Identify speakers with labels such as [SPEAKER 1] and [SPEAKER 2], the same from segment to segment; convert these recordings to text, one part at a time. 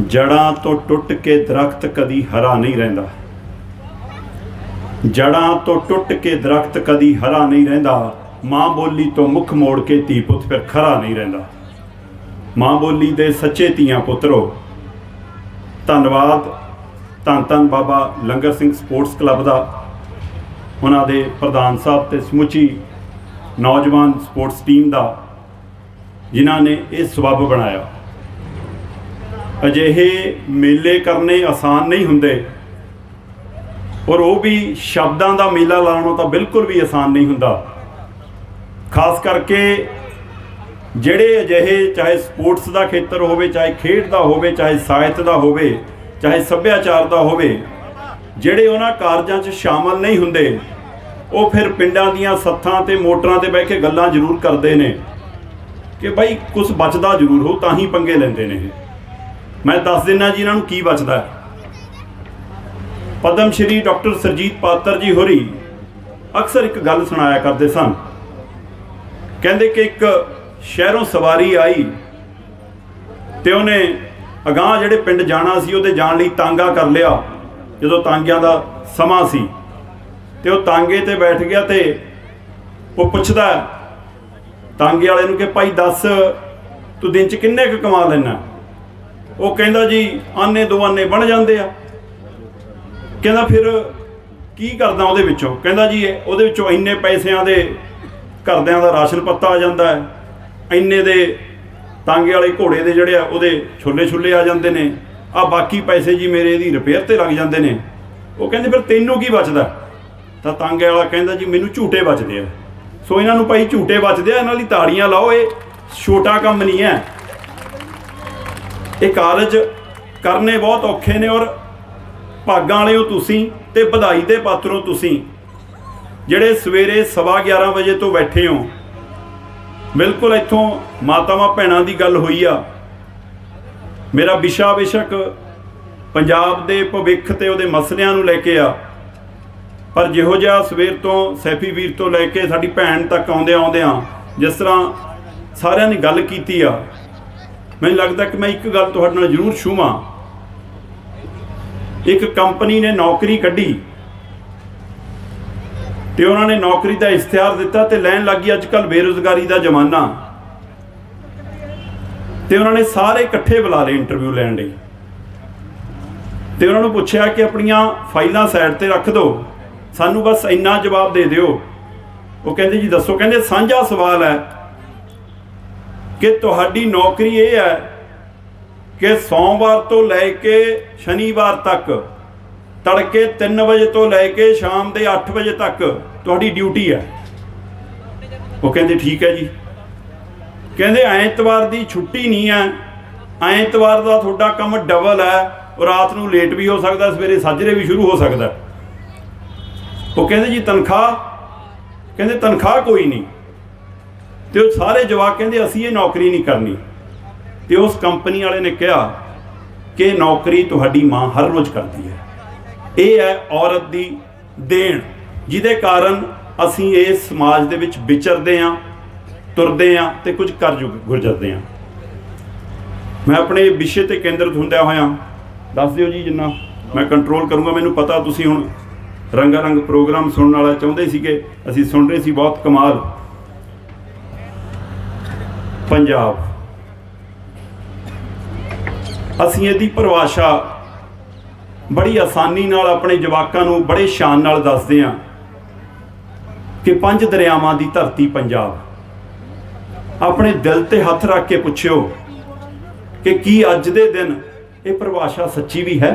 [SPEAKER 1] ਜੜਾਂ ਤੋਂ ਟੁੱਟ ਕੇ ਦਰਖਤ ਕਦੀ ਹਰਾ ਨਹੀਂ ਰਹਿੰਦਾ। ਜੜਾਂ ਤੋਂ ਟੁੱਟ ਕੇ ਦਰਖਤ ਕਦੀ ਹਰਾ ਨਹੀਂ ਰਹਿੰਦਾ। ਮਾਂ ਬੋਲੀ ਤੋਂ ਮੁਖ ਮੋੜ ਕੇ ਧੀ ਪੁੱਤ ਫਿਰ ਖਰਾ ਨਹੀਂ ਰਹਿੰਦਾ। ਮਾਂ ਬੋਲੀ ਦੇ ਸੱਚੇ ਧੀਆਂ ਪੁੱਤਰੋ, ਧੰਨਵਾਦ। ਧੰਨ ਧੰਨ ਬਾਬਾ ਲੰਗਰ ਸਿੰਘ ਸਪੋਰਟਸ ਕਲੱਬ ਦਾ, ਉਹਨਾਂ ਦੇ ਪ੍ਰਧਾਨ ਸਾਹਿਬ ਤੇ ਸਮੁੱਚੀ ਨੌਜਵਾਨ ਸਪੋਰਟਸ ਟੀਮ ਦਾ, ਜਿਨ੍ਹਾਂ ਨੇ ਇਹ ਸਬੱਬ ਬਣਾਇਆ। ਅਜਿਹੇ ਮੇਲੇ ਕਰਨੇ ਆਸਾਨ ਨਹੀਂ ਹੁੰਦੇ। ਔਰ ਉਹ ਵੀ ਸ਼ਬਦਾਂ ਦਾ ਮੇਲਾ ਲਾਉਣਾ ਤਾਂ ਬਿਲਕੁਲ ਵੀ ਆਸਾਨ ਨਹੀਂ ਹੁੰਦਾ। ਖਾਸ ਕਰਕੇ ਜਿਹੜੇ ਅਜਿਹੇ ਚਾਹੇ ਸਪੋਰਟਸ ਦਾ ਖੇਤਰ ਹੋਵੇ, ਚਾਹੇ ਖੇਡ ਦਾ ਹੋਵੇ, ਚਾਹੇ ਸਾਹਿਤ ਦਾ ਹੋਵੇ, ਚਾਹੇ ਸੱਭਿਆਚਾਰ ਦਾ ਹੋਵੇ, ਜਿਹੜੇ ਉਹਨਾਂ ਕਾਰਜਾਂ 'ਚ ਸ਼ਾਮਲ ਨਹੀਂ ਹੁੰਦੇ, ਉਹ ਫਿਰ ਪਿੰਡਾਂ ਦੀਆਂ ਸੱਥਾਂ ਤੇ ਮੋਟਰਾਂ ਤੇ ਬਹਿ ਕੇ ਗੱਲਾਂ ਜ਼ਰੂਰ ਕਰਦੇ ਨੇ ਕਿ ਭਾਈ ਕੁਝ ਬਚਦਾ ਜ਼ਰੂਰ ਹੋ, ਤਾਂ ਹੀ ਪੰਗੇ ਲੈਂਦੇ ਨੇ ਮੈਂ ਦੱਸ ਦਿੰਨਾ ਜੀ ਇਹਨਾਂ ਨੂੰ ਕੀ ਬਚਦਾ ਹੈ। ਪਦਮ ਸ਼੍ਰੀ ਡਾਕਟਰ ਸਰਜੀਤ ਪਾਤਰ ਜੀ ਹੋਰੀ ਅਕਸਰ ਇੱਕ ਗੱਲ ਸੁਣਾਇਆ ਕਰਦੇ ਸਨ। ਕਹਿੰਦੇ ਕਿ ਇੱਕ ਸ਼ਹਿਰੋਂ ਸਵਾਰੀ ਆਈ ਤੇ ਉਹਨੇ ਅਗਾਹ ਜਿਹੜੇ ਪਿੰਡ ਜਾਣਾ ਸੀ ਉਹਦੇ ਜਾਣ ਲਈ ਤਾਂਗਾ ਕਰ ਲਿਆ, ਜਦੋਂ ਤਾਂਗਿਆਂ ਦਾ ਸਮਾਂ ਸੀ। ਤੇ ਉਹ ਤਾਂਗੇ ਤੇ ਬੈਠ ਗਿਆ ਤੇ ਉਹ ਪੁੱਛਦਾ ਤਾਂਗੇ ਵਾਲੇ ਨੂੰ ਕਿ ਭਾਈ ਦੱਸ ਤੂੰ ਦਿਨ 'ਚ ਕਿੰਨੇ ਕੁ ਕਮਾ ਲੈਣਾ ਉਹ ਕਹਿੰਦਾ ਜੀ ਆਨੇ ਦੋਆਨੇ ਬਣ ਜਾਂਦੇ ਆ। ਕਹਿੰਦਾ ਫਿਰ ਕੀ ਕਰਦਾ ਉਹਦੇ ਵਿੱਚੋਂ? ਕਹਿੰਦਾ ਜੀ ਉਹਦੇ ਵਿੱਚੋਂ ਇੰਨੇ ਪੈਸਿਆਂ ਦੇ ਘਰਦਿਆਂ ਦਾ ਰਾਸ਼ਨ ਪੱਤਾ ਆ ਜਾਂਦਾ ਹੈ। ਇੰਨੇ ਦੇ ਤਾਂਗੇ ਵਾਲੇ ਘੋੜੇ ਦੇ ਜਿਹੜੇ ਆ, ਉਹਦੇ ਛੋਲੇ ਛੁੱਲੇ ਆ ਜਾਂਦੇ ਨੇ। ਆ ਬਾਕੀ ਪੈਸੇ ਜੀ ਮੇਰੇ ਇਹਦੀ ਰਿਪੇਅਰ ਤੇ ਲੱਗ ਜਾਂਦੇ ਨੇ। ਉਹ ਕਹਿੰਦੇ ਫਿਰ ਤੈਨੂੰ ਕੀ ਬਚਦਾ? ਤਾਂ ਤਾਂਗੇ ਵਾਲਾ ਕਹਿੰਦਾ ਜੀ ਮੈਨੂੰ ਝੂਟੇ ਬਚਦੇ ਆ। ਸੋ ਇਹਨਾਂ ਨੂੰ ਭਾਈ ਝੂਟੇ ਬਚਦੇ ਆ, ਇਹਨਾਂ ਲਈ ਤਾੜੀਆਂ ਲਾਓ, ਇਹ ਛੋਟਾ ਕੰਮ ਨਹੀਂ ਹੈ। ਇਹ ਕਾਰਜ ਕਰਨੇ ਬਹੁਤ ਔਖੇ ਨੇ ਔਰ ਭਾਗਾਂ ਵਾਲਿਓ ਤੁਸੀਂ ਤੇ ਵਧਾਈ ਦੇ ਪਾਤਰੋ ਤੁਸੀਂ। ਜਿਹੜੇ ਸਵੇਰੇ ਸਵਾ 11 ਵਜੇ ਤੋਂ ਬੈਠੇ ਹੋ, ਬਿਲਕੁਲ ਇੱਥੋਂ ਮਾਤਾਵਾਂ ਭੈਣਾਂ ਦੀ ਗੱਲ ਹੋਈ ਆ। ਮੇਰਾ ਵਿਸ਼ਾ ਬੇਸ਼ੱਕ ਪੰਜਾਬ ਦੇ ਭਵਿੱਖ ਤੇ ਉਹਦੇ ਮਸਲਿਆਂ ਨੂੰ ਲੈ ਕੇ ਆ। ਪਰ ਜਿਹੋ ਜਿਹਾ ਸਵੇਰ ਤੋਂ ਸੈਫੀ ਵੀਰ ਤੋਂ ਲੈ ਕੇ ਸਾਡੀ ਭੈਣ ਤੱਕ ਆਉਂਦੇ ਆਉਂਦਿਆਂ ਜਿਸ ਤਰ੍ਹਾਂ ਸਾਰਿਆਂ ਨੇ ਗੱਲ ਕੀਤੀ ਆ ਮੈਨੂੰ ਲੱਗਦਾ ਕਿ ਮੈਂ ਇੱਕ ਗੱਲ ਤੁਹਾਡੇ ਨਾਲ ਜ਼ਰੂਰ ਛੂਵਾਂ। ਇੱਕ ਕੰਪਨੀ ਨੇ ਨੌਕਰੀ ਕੱਢੀ ਤੇ ਉਹਨਾਂ ਨੇ ਨੌਕਰੀ ਦਾ ਇਸ਼ਤਿਹਾਰ ਦਿੱਤਾ ਤੇ ਲੈਣ ਲੱਗੀ ਅੱਜ ਕੱਲ ਬੇਰੁਜ਼ਗਾਰੀ ਦਾ ਜ਼ਮਾਨਾ। ਤੇ ਉਹਨਾਂ ਨੇ ਸਾਰੇ ਇਕੱਠੇ ਬੁਲਾ ਲਏ ਇੰਟਰਵਿਊ ਲੈਣ ਲਈ। ਤੇ ਉਹਨਾਂ ਨੂੰ ਪੁੱਛਿਆ ਕਿ ਆਪਣੀਆਂ ਫਾਈਲਾਂ ਸਾਈਡ ਤੇ ਰੱਖ ਦਿਓ। ਸਾਨੂੰ ਬਸ ਇੰਨਾ ਜਵਾਬ ਦੇ ਦਿਓ। ਉਹ ਕਹਿੰਦੇ ਜੀ, ਦੱਸੋ, ਕਹਿੰਦੇ ਸਾਂਝਾ ਸਵਾਲ ਹੈ। ਕਿ ਤੁਹਾਡੀ ਨੌਕਰੀ ਇਹ ਹੈ ਕਿ ਸੋਮਵਾਰ ਤੋਂ ਲੈ ਕੇ ਸ਼ਨੀਵਾਰ ਤੱਕ, ਤੜਕੇ 3 ਵਜੇ ਤੋਂ ਲੈ ਕੇ ਸ਼ਾਮ ਦੇ 8 ਵਜੇ ਤੱਕ ਤੁਹਾਡੀ ਡਿਊਟੀ ਹੈ। ਉਹ ਕਹਿੰਦੇ ਠੀਕ ਹੈ ਜੀ। ਕਹਿੰਦੇ ਐਤਵਾਰ ਦੀ ਛੁੱਟੀ ਨਹੀਂ ਹੈ। ਐਤਵਾਰ ਦਾ ਤੁਹਾਡਾ ਕੰਮ ਡਬਲ ਹੈ ਰਾਤ ਨੂੰ ਲੇਟ ਵੀ ਹੋ ਸਕਦਾ, ਸਵੇਰੇ ਸਾਜਰੇ ਵੀ ਸ਼ੁਰੂ ਹੋ ਸਕਦਾ। ਉਹ ਕਹਿੰਦੇ ਜੀ ਤਨਖਾਹ, ਕਹਿੰਦੇ ਤਨਖਾਹ ਕੋਈ ਨਹੀਂ। ਤੇ ਉਹ ਸਾਰੇ ਜਵਾਕ ਕਹਿੰਦੇ, ਅਸੀਂ ਇਹ ਨੌਕਰੀ ਨਹੀਂ ਕਰਨੀ। ਤੇ ਉਸ ਕੰਪਨੀ ਵਾਲੇ ਨੇ ਕਿਹਾ ਕਿ ਨੌਕਰੀ ਤੁਹਾਡੀ ਮਾਂ ਹਰ ਰੋਜ਼ ਕਰਦੀ ਹੈ। ਇਹ ਹੈ ਔਰਤ ਦੀ ਦੇਣ, ਜਿਹਦੇ ਕਾਰਨ ਅਸੀਂ ਇਸ ਸਮਾਜ ਦੇ ਵਿੱਚ ਵਿਚਰਦੇ ਆਂ ਤੁਰਦੇ ਆਂ ਤੇ ਕੁਝ ਕਰ ਜੁ- ਗੁਜ਼ਰਦੇ ਆਂ ਮੈਂ ਆਪਣੇ ਵਿਸ਼ੇ ਤੇ ਕੇਂਦਰਿਤ ਹੁੰਦਿਆ ਹੋਇਆ। ਦੱਸ ਦਿਓ ਜੀ ਜਿੰਨਾ ਮੈਂ ਕੰਟਰੋਲ ਕਰੂੰਗਾ। ਮੈਨੂੰ ਪਤਾ ਤੁਸੀਂ ਹੁਣ ਰੰਗਾ ਰੰਗ ਪ੍ਰੋਗਰਾਮ ਸੁਣਨ ਵਾਲਾ ਚਾਹੁੰਦੇ ਸੀਗੇ। ਅਸੀਂ ਸੁਣ ਰਹੇ ਸੀ, ਬਹੁਤ ਕਮਾਲ। ਪੰਜਾਬ। ਅਸੀਂ ਇਹਦੀ ਪਰਿਭਾਸ਼ਾ ਬੜੀ ਆਸਾਨੀ ਨਾਲ ਆਪਣੇ ਜਵਾਕਾਂ ਨੂੰ ਬੜੇ ਸ਼ਾਨ ਨਾਲ ਦੱਸਦੇ ਹਾਂ ਕਿ ਪੰਜ ਦਰਿਆਵਾਂ ਦੀ ਧਰਤੀ ਪੰਜਾਬ। ਆਪਣੇ ਦਿਲ ਤੇ ਹੱਥ ਰੱਖ ਕੇ ਪੁੱਛਿਓ ਕਿ ਕੀ ਅੱਜ ਦੇ ਦਿਨ ਇਹ ਪਰਿਭਾਸ਼ਾ ਸੱਚੀ ਵੀ ਹੈ?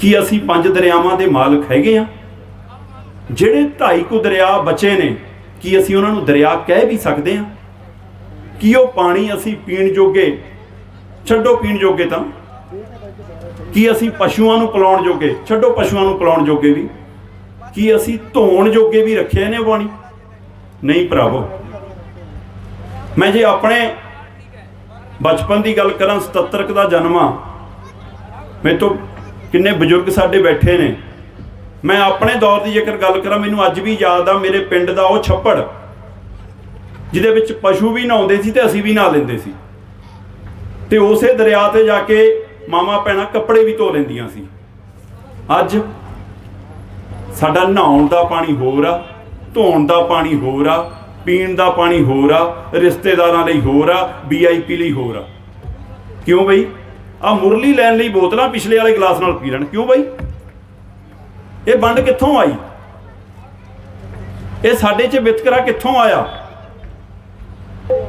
[SPEAKER 1] ਕੀ ਅਸੀਂ ਪੰਜ ਦਰਿਆਵਾਂ ਦੇ ਮਾਲਕ ਹੈਗੇ ਆ ਜਿਹੜੇ ਢਾਈ ਕੁ ਦਰਿਆ ਬਚੇ ਨੇ, ਕੀ ਅਸੀਂ ਉਹਨਾਂ ਨੂੰ ਦਰਿਆ ਕਹਿ ਵੀ ਸਕਦੇ ਹਾਂ? ਕੀ ਉਹ ਪਾਣੀ ਅਸੀਂ ਪੀਣ ਜੋਗੇ? ਛੱਡੋ ਪੀਣ ਜੋਗੇ ਤਾਂ। ਕੀ ਅਸੀਂ ਪਸ਼ੂਆਂ ਨੂੰ ਪਿਲਾਉਣ ਜੋਗੇ? ਛੱਡੋ ਪਸ਼ੂਆਂ ਨੂੰ ਪਿਲਾਉਣ ਜੋਗੇ ਵੀ। ਕੀ ਅਸੀਂ ਧੋਣ ਜੋਗੇ ਵੀ ਰੱਖਿਆ ਨੇ ਉਹ ਪਾਣੀ? ਨਹੀਂ ਭਰਾਵੋ। ਮੈਂ ਜੇ ਆਪਣੇ ਬਚਪਨ ਦੀ ਗੱਲ ਕਰਾਂ 77 ਕੁ ਦਾ ਜਨਮ ਆ। ਮੇਰੇ ਤੋਂ ਕਿੰਨੇ ਬਜ਼ੁਰਗ ਸਾਡੇ ਬੈਠੇ ਨੇ। ਮੈਂ ਆਪਣੇ ਦੌਰ ਦੀ ਜੇਕਰ ਗੱਲ ਕਰਾਂ, ਮੈਨੂੰ ਅੱਜ ਵੀ ਯਾਦ ਆ, ਮੇਰੇ ਪਿੰਡ ਦਾ ਉਹ ਛੱਪੜ। ਜਿਹਦੇ ਵਿੱਚ ਪਸ਼ੂ ਵੀ ਨਹਾਉਂਦੇ ਸੀ ਤੇ ਅਸੀਂ ਵੀ ਨਹਾ ਲੈਂਦੇ ਸੀ। ਤੇ ਉਸੇ ਦਰਿਆ ਤੇ ਜਾ ਕੇ ਮਾਮਾ ਭੈਣਾਂ ਕੱਪੜੇ ਵੀ ਧੋ ਲੈਂਦੀਆਂ ਸੀ। ਅੱਜ ਸਾਡਾ ਨਹਾਉਣ ਦਾ ਪਾਣੀ ਹੋਰ ਆ, ਧੋਣ ਦਾ ਪਾਣੀ ਹੋਰ ਆ, ਪੀਣ ਦਾ ਪਾਣੀ ਹੋਰ ਆ, ਰਿਸ਼ਤੇਦਾਰਾਂ ਲਈ ਹੋਰ ਆ ਵੀਆਈਪੀ ਲਈ ਹੋਰ ਆ। ਕਿਉਂ ਬਈ? ਆ ਮੁਰਲੀ ਲੈਣ ਲਈ ਬੋਤਲਾਂ ਪਿਛਲੇ ਵਾਲੇ ਗਲਾਸ ਨਾਲ ਪੀ ਲੈਣ। ਕਿਉਂ ਬਈ? ਇਹ ਵੰਡ ਕਿੱਥੋਂ ਆਈ? ਇਹ ਸਾਡੇ 'ਚ ਵਿਤਕਰਾ ਕਿੱਥੋਂ ਆਇਆ?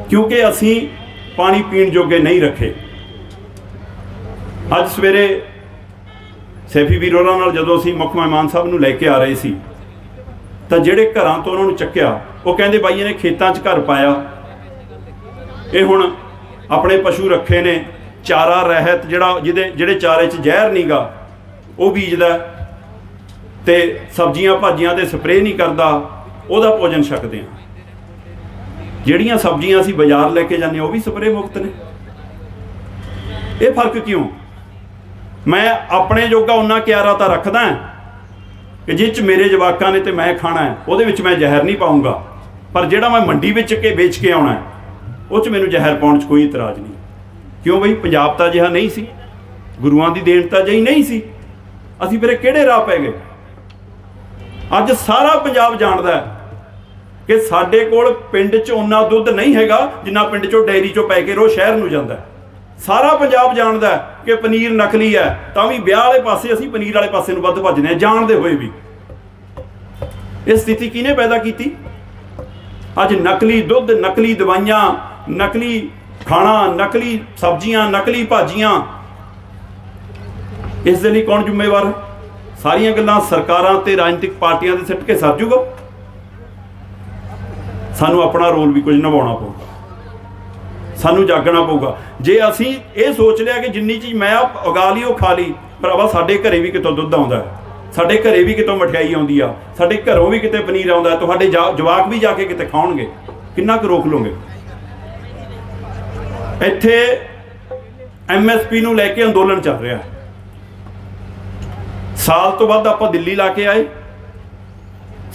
[SPEAKER 1] ਕਿਉਂਕਿ ਅਸੀਂ ਪਾਣੀ ਪੀਣ ਜੋਗੇ ਨਹੀਂ ਰੱਖੇ। ਅੱਜ ਸਵੇਰੇ ਸੈਫੀ ਵੀਰ ਨਾਲ ਜਦੋਂ ਅਸੀਂ ਮੁੱਖ ਮਹਿਮਾਨ ਸਾਹਿਬ ਨੂੰ ਲੈ ਕੇ ਆ ਰਹੇ ਸੀ, ਤਾਂ ਜਿਹੜੇ ਘਰਾਂ ਤੋਂ ਉਹਨਾਂ ਨੂੰ ਚੱਕਿਆ, ਉਹ ਕਹਿੰਦੇ ਬਾਈ ਨੇ ਖੇਤਾਂ 'ਚ ਘਰ ਪਾਇਆ। ਇਹ ਹੁਣ ਆਪਣੇ ਪਸ਼ੂ ਰੱਖੇ ਨੇ, ਚਾਰਾ, ਰਹਿਤ ਜਿਹੜਾ ਜਿਹਦੇ ਜਿਹੜੇ ਚਾਰੇ 'ਚ ਜ਼ਹਿਰ ਨਹੀਂਗਾ ਉਹ ਬੀਜਦਾ ਤੇ ਸਬਜ਼ੀਆਂ ਭਾਜੀਆਂ ਤੇ ਸਪਰੇਅ ਨਹੀਂ ਕਰਦਾ, ਉਹਦਾ ਭੋਜਨ ਛਕਦੇ ਆ ਜਿਹੜੀਆਂ ਸਬਜ਼ੀਆਂ ਅਸੀਂ ਬਾਜ਼ਾਰ ਲੈ ਕੇ ਜਾਂਦੇ ਹਾਂ, ਉਹ ਵੀ ਸਪਰੇਅ ਮੁਕਤ ਨੇ। ਇਹ ਫ਼ਰਕ ਕਿਉਂ? ਮੈਂ ਆਪਣੇ ਜੋਗਾ ਉਹਨਾਂ ਕਿਆਰਾ ਤਾਂ ਰੱਖਦਾ ਕਿ ਜਿਸ ਚ ਮੇਰੇ ਜਵਾਕਾਂ ਨੇ ਤੇ ਮੈਂ ਖਾਣਾ ਹੈ, ਉਹਦੇ ਵਿੱਚ ਮੈਂ ਜ਼ਹਿਰ ਨਹੀਂ ਪਾਉਂਗਾ ਪਰ ਜਿਹੜਾ ਮੈਂ ਮੰਡੀ ਵਿੱਚ ਕੇ ਵੇਚ ਕੇ ਆਉਣਾ ਉਹ ਚ ਮੈਨੂੰ ਜ਼ਹਿਰ ਪਾਉਣ ਚ ਕੋਈ ਇਤਰਾਜ਼ ਨਹੀਂ। ਕਿਉਂ ਬਈ? ਪੰਜਾਬ ਤਾਂ ਅਜਿਹਾ ਨਹੀਂ ਸੀ। ਗੁਰੂਆਂ ਦੀ ਦੇਣ ਤਾਂ ਅਜਿਹੀ ਨਹੀਂ ਸੀ। ਅਸੀਂ ਫਿਰ ਕਿਹੜੇ ਰਾਹ ਪੈ ਗਏ? ਅੱਜ ਸਾਰਾ ਪੰਜਾਬ ਜਾਣਦਾ ਹੈ ਕਿ ਸਾਡੇ ਕੋਲ ਪਿੰਡ 'ਚ ਉਨਾ ਦੁੱਧ ਨਹੀਂ ਹੈਗਾ ਜਿੰਨਾ ਪਿੰਡ 'ਚੋਂ ਡੈਰੀ 'ਚੋਂ ਪੈ ਕੇ ਰੋ ਸ਼ਹਿਰ ਨੂੰ ਜਾਂਦਾ ਸਾਰਾ ਪੰਜਾਬ ਜਾਣਦਾ ਕਿ ਪਨੀਰ ਨਕਲੀ ਹੈ, ਤਾਂ ਵੀ ਵਿਆਹ ਵਾਲੇ ਪਾਸੇ ਅਸੀਂ ਪਨੀਰ ਵਾਲੇ ਪਾਸੇ ਨੂੰ ਵੱਧ ਭੱਜਦੇ ਹਾਂ, ਜਾਣਦੇ ਹੋਏ ਵੀ। ਇਹ ਸਥਿਤੀ ਕਿਹਨੇ ਪੈਦਾ ਕੀਤੀ? ਅੱਜ ਨਕਲੀ ਦੁੱਧ, ਨਕਲੀ ਦਵਾਈਆਂ, ਨਕਲੀ ਖਾਣਾ, ਨਕਲੀ ਸਬਜ਼ੀਆਂ, ਨਕਲੀ ਭਾਜੀਆਂ। ਇਸ ਦੇ ਲਈ ਕੌਣ ਜ਼ਿੰਮੇਵਾਰ ਹੈ? ਸਾਰੀਆਂ ਗੱਲਾਂ ਸਰਕਾਰਾਂ ਤੇ ਰਾਜਨੀਤਿਕ ਪਾਰਟੀਆਂ ਦੇ ਸਿੱਟ ਕੇ ਸਰ ਜੂਗਾ। ਸਾਨੂੰ ਆਪਣਾ ਰੋਲ ਵੀ ਕੁਝ ਨਿਭਾਉਣਾ ਪਊਗਾ। ਸਾਨੂੰ ਜਾਗਣਾ ਪਊਗਾ। ਜੇ ਅਸੀਂ ਇਹ ਸੋਚ ਲਿਆ ਕਿ ਜਿੰਨੀ ਚੀਜ਼ ਮੈਂ ਆਪ ਉਗਾ ਲਈ, ਉਹ ਖਾ ਲਈ, ਭਰਾਵਾ, ਸਾਡੇ ਘਰੇ ਵੀ ਕਿਤੋਂ ਦੁੱਧ ਆਉਂਦਾ ਹੈ। ਸਾਡੇ ਘਰੇ ਵੀ ਕਿਤੋਂ ਮਠਿਆਈ ਆਉਂਦੀ ਆ। ਸਾਡੇ ਘਰੋਂ ਵੀ ਕਿਤੇ ਪਨੀਰ ਆਉਂਦਾ ਤੁਹਾਡੇ ਜਾ- ਜਵਾਕ ਵੀ ਜਾ ਕੇ ਕਿਤੇ ਖਾਣਗੇ ਕਿੰਨਾ ਕੁ ਰੋਕ ਲੋਗੇ ਇੱਥੇ ਐਮਐਸਪੀ ਨੂੰ ਲੈ ਕੇ ਅੰਦੋਲਨ ਚੱਲ ਰਿਹਾ ਸਾਲ ਤੋਂ ਵੱਧ ਆਪਾਂ ਦਿੱਲੀ ਲਾ ਕੇ ਆਏ।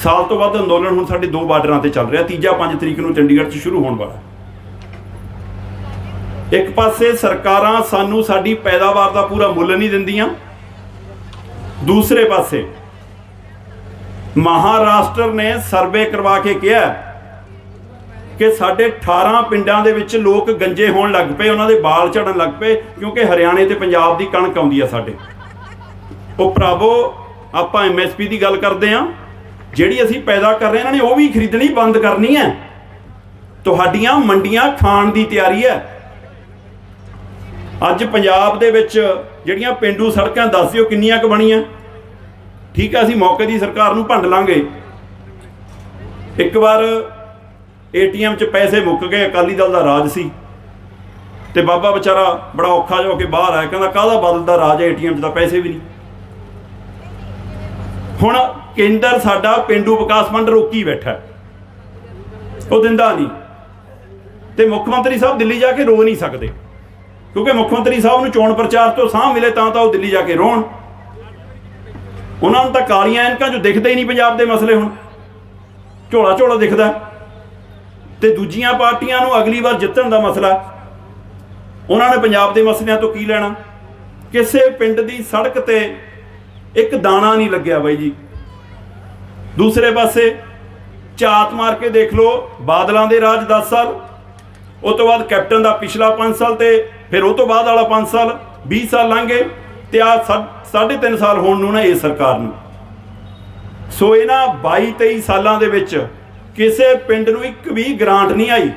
[SPEAKER 1] ਸਾਲ ਤੋਂ ਵੱਧ ਅੰਦੋਲਨ ਹੁਣ ਸਾਡੇ ਦੋ ਬਾਰਡਰਾਂ ਤੇ ਚੱਲ ਰਿਹਾ। ਤੀਜਾ 5 ਤਰੀਕ ਨੂੰ ਚੰਡੀਗੜ੍ਹ 'ਚ ਸ਼ੁਰੂ ਹੋਣ ਵਾਲਾ ਇੱਕ ਪਾਸੇ ਸਰਕਾਰਾਂ ਸਾਨੂੰ ਸਾਡੀ ਪੈਦਾਵਾਰ ਦਾ ਪੂਰਾ ਮੁੱਲ ਨਹੀਂ ਦਿੰਦੀਆਂ। ਦੂਸਰੇ ਪਾਸੇ ਮਹਾਰਾਸ਼ਟਰ ਨੇ ਸਰਵੇ ਕਰਵਾ ਕੇ ਕਿਹਾ ਕਿ ਸਾਡੇ 18 ਪਿੰਡਾਂ ਦੇ ਵਿੱਚ ਲੋਕ ਗੰਜੇ ਹੋਣ ਲੱਗ ਪਏ, ਉਹਨਾਂ ਦੇ ਵਾਲ ਝੜਨ ਲੱਗ ਪਏ, ਕਿਉਂਕਿ ਹਰਿਆਣੇ ਤੇ ਪੰਜਾਬ ਦੀ ਕਣਕ ਆਉਂਦੀ ਆ ਸਾਡੇ। ਉਹ ਭਰਾਵੋ, ਆਪਾਂ ਐਮਐਸਪੀ ਦੀ ਗੱਲ ਕਰਦੇ ਆ ਜਿਹੜੀ ਅਸੀਂ ਪੈਦਾ ਕਰ ਰਹੇ ਇਹਨਾਂ ਨੇ ਉਹ ਵੀ ਖਰੀਦਣੀ ਬੰਦ ਕਰਨੀ ਹੈ। ਤੁਹਾਡੀਆਂ ਮੰਡੀਆਂ ਖਾਣ ਦੀ ਤਿਆਰੀ ਹੈ। ਅੱਜ ਪੰਜਾਬ ਦੇ ਵਿੱਚ ਜਿਹੜੀਆਂ ਪਿੰਡੂ ਸੜਕਾਂ, ਦੱਸ ਦਿਓ ਕਿੰਨੀਆਂ ਕੁ ਬਣੀਆਂ। ਠੀਕ ਹੈ, ਅਸੀਂ ਮੌਕੇ ਦੀ ਸਰਕਾਰ ਨੂੰ ਭੰਡ ਲਾਂਗੇ। ਇੱਕ ਵਾਰ ਏਟੀਐਮ 'ਚ ਪੈਸੇ ਮੁੱਕ ਗਏ, ਅਕਾਲੀ ਦਲ ਦਾ ਰਾਜ ਸੀ। ਤੇ ਬਾਬਾ ਵਿਚਾਰਾ ਬੜਾ ਔਖਾ ਜੋ ਹੋ ਕੇ ਬਾਹਰ ਆਇਆ, ਕਹਿੰਦਾ ਕਾਹਦਾ ਬਦਲਦਾ ਰਾਜ ਹੈ, ਏਟੀਐਮ 'ਚ ਤਾਂ ਪੈਸੇ ਵੀ ਨਹੀਂ। ਹੁਣ ਕੇਂਦਰ ਸਾਡਾ ਪਿੰਡੂ ਵਿਕਾਸ ਫੰਡ ਰੋਕੀ ਬੈਠਾ ਉਹ ਦਿੰਦਾ ਨਹੀਂ। ਤੇ ਮੁੱਖ ਮੰਤਰੀ ਸਾਹਿਬ ਦਿੱਲੀ ਜਾ ਕੇ ਰੋ ਨਹੀਂ ਸਕਦੇ। ਕਿਉਂਕਿ ਮੁੱਖ ਮੰਤਰੀ ਸਾਹਿਬ ਨੂੰ ਚੋਣ ਪ੍ਰਚਾਰ ਤੋਂ ਸਾਹ ਮਿਲੇ ਤਾਂ ਤਾਂ ਉਹ ਦਿੱਲੀ ਜਾ ਕੇ ਰੋਣ। ਉਹਨਾਂ ਨੂੰ ਤਾਂ ਕਾਲੀਆਂ ਐਨਕਾਂ ਜੋ ਦਿਖਦੇ ਹੀ ਨਹੀਂ ਪੰਜਾਬ ਦੇ ਮਸਲੇ ਹੁਣ। ਝੋਲਾ ਝੋਲਾ ਦਿਖਦਾ। ਹੈ। ਤੇ ਦੂਜੀਆਂ ਪਾਰਟੀਆਂ ਨੂੰ ਅਗਲੀ ਵਾਰ ਜਿੱਤਣ ਦਾ ਮਸਲਾ। ਉਹਨਾਂ ਨੇ ਪੰਜਾਬ ਦੇ ਮਸਲਿਆਂ ਤੋਂ ਕੀ ਲੈਣਾ? ਕਿਸੇ ਪਿੰਡ ਦੀ ਸੜਕ ਤੇ ਇੱਕ ਦਾਣਾ ਨਹੀਂ ਲੱਗਿਆ ਬਾਈ ਜੀ। ਦੂਸਰੇ ਪਾਸੇ ਝਾਤ ਮਾਰ ਕੇ ਦੇਖ ਲਓ, ਬਾਦਲਾਂ ਦੇ ਰਾਜ 10 ਸਾਲ, ਉਹ ਤੋਂ ਬਾਅਦ ਕੈਪਟਨ ਦਾ ਪਿਛਲਾ 5 ਸਾਲ ਤੇ ਫਿਰ ਉਹ ਤੋਂ ਬਾਅਦ ਵਾਲਾ 5 ਸਾਲ 20 ਸਾਲ ਲੰਘੇ ਤੇ ਆ ਸਾਢੇ ਤਿੰਨ ਸਾਲ ਹੋਣ ਨੂੰ ਨਾ ਇਹ ਸਰਕਾਰ ਨੂੰ। ਸੋ ਇਹਨਾਂ 22 23 ਸਾਲਾਂ ਦੇ ਵਿੱਚ ਕਿਸੇ ਪਿੰਡ ਨੂੰ ਇੱਕ ਵੀ ਗ੍ਰਾਂਟ ਨਹੀਂ ਆਈ।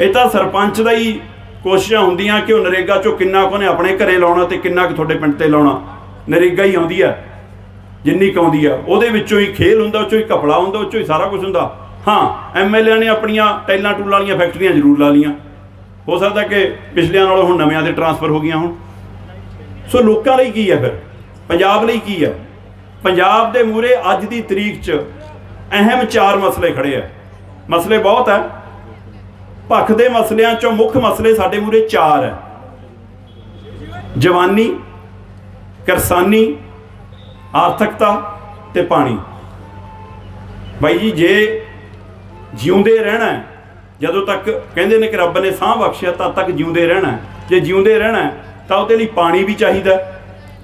[SPEAKER 1] ਇਹ ਤਾਂ ਸਰਪੰਚ ਦਾ ਹੀ ਕੋਸ਼ਿਸ਼ਾਂ ਹੁੰਦੀਆਂ ਕਿ ਉਹ ਨਰੇਗਾ ਚੋਂ ਕਿੰਨਾ ਕੁ ਨੇ ਆਪਣੇ ਘਰੇ ਲਾਉਣਾ ਤੇ ਕਿੰਨਾ ਕੁ ਤੁਹਾਡੇ ਪਿੰਡ ਤੇ ਲਾਉਣਾ। ਨਰੇਗਾ ਹੀ ਆਉਂਦੀ ਆ, ਜਿੰਨੀ ਕੁ ਆਉਂਦੀ ਆ। ਉਹਦੇ ਵਿੱਚੋਂ ਹੀ ਖੇਲ ਹੁੰਦਾ, ਉਹ ਚੋਂ ਹੀ ਕਪੜਾ ਹੁੰਦਾ, ਉਹ ਚੋਂ ਹੀ ਸਾਰਾ ਕੁਝ ਹੁੰਦਾ। ਹਾਂ ਐਮਐਲਏ ਨੇ ਆਪਣੀਆਂ ਟੈਲਾਂ ਟੂਲਾਂ ਵਾਲੀਆਂ ਫੈਕਟਰੀਆਂ ਜ਼ਰੂਰ ਲਾ ਲੀਆਂ ਹੋ ਸਕਦਾ ਕਿ ਪਿਛਲਿਆਂ ਨਾਲੋਂ ਹੁਣ ਨਵਿਆਂ ਦੇ ਟਰਾਂਸਫਰ ਹੋ ਗਈਆਂ ਹੁਣ। ਸੋ ਲੋਕਾਂ ਲਈ ਕੀ ਹੈ ਫਿਰ? ਪੰਜਾਬ ਲਈ ਕੀ ਹੈ ਪੰਜਾਬ ਦੇ ਮੂਰੇ ਅੱਜ ਦੀ ਤਰੀਕ 'ਚ ਅਹਿਮ ਚਾਰ ਮਸਲੇ ਖੜੇ ਆ। ਮਸਲੇ ਬਹੁਤ ਹੈ ਭੱਖ ਦੇ ਮਸਲਿਆਂ 'ਚੋਂ ਮੁੱਖ ਮਸਲੇ ਸਾਡੇ ਮੂਰੇ ਚਾਰ ਹੈ। ਜਵਾਨੀ, ਕਿਰਸਾਨੀ, ਆਰਥਿਕਤਾ ਤੇ ਪਾਣੀ। ਬਾਈ ਜੀ, ਜੇ ਜਿਉਂਦੇ ਰਹਿਣਾ ਜਦੋਂ ਤੱਕ ਕਹਿੰਦੇ ਨੇ ਕਿ ਰੱਬ ਨੇ ਸਾਹ ਬਖਸ਼ਿਆ ਤਦ ਤੱਕ ਜਿਉਂਦੇ ਰਹਿਣਾ ਜੇ ਜਿਉਂਦੇ ਰਹਿਣਾ ਤਾਂ ਉਹਦੇ ਲਈ ਪਾਣੀ ਵੀ ਚਾਹੀਦਾ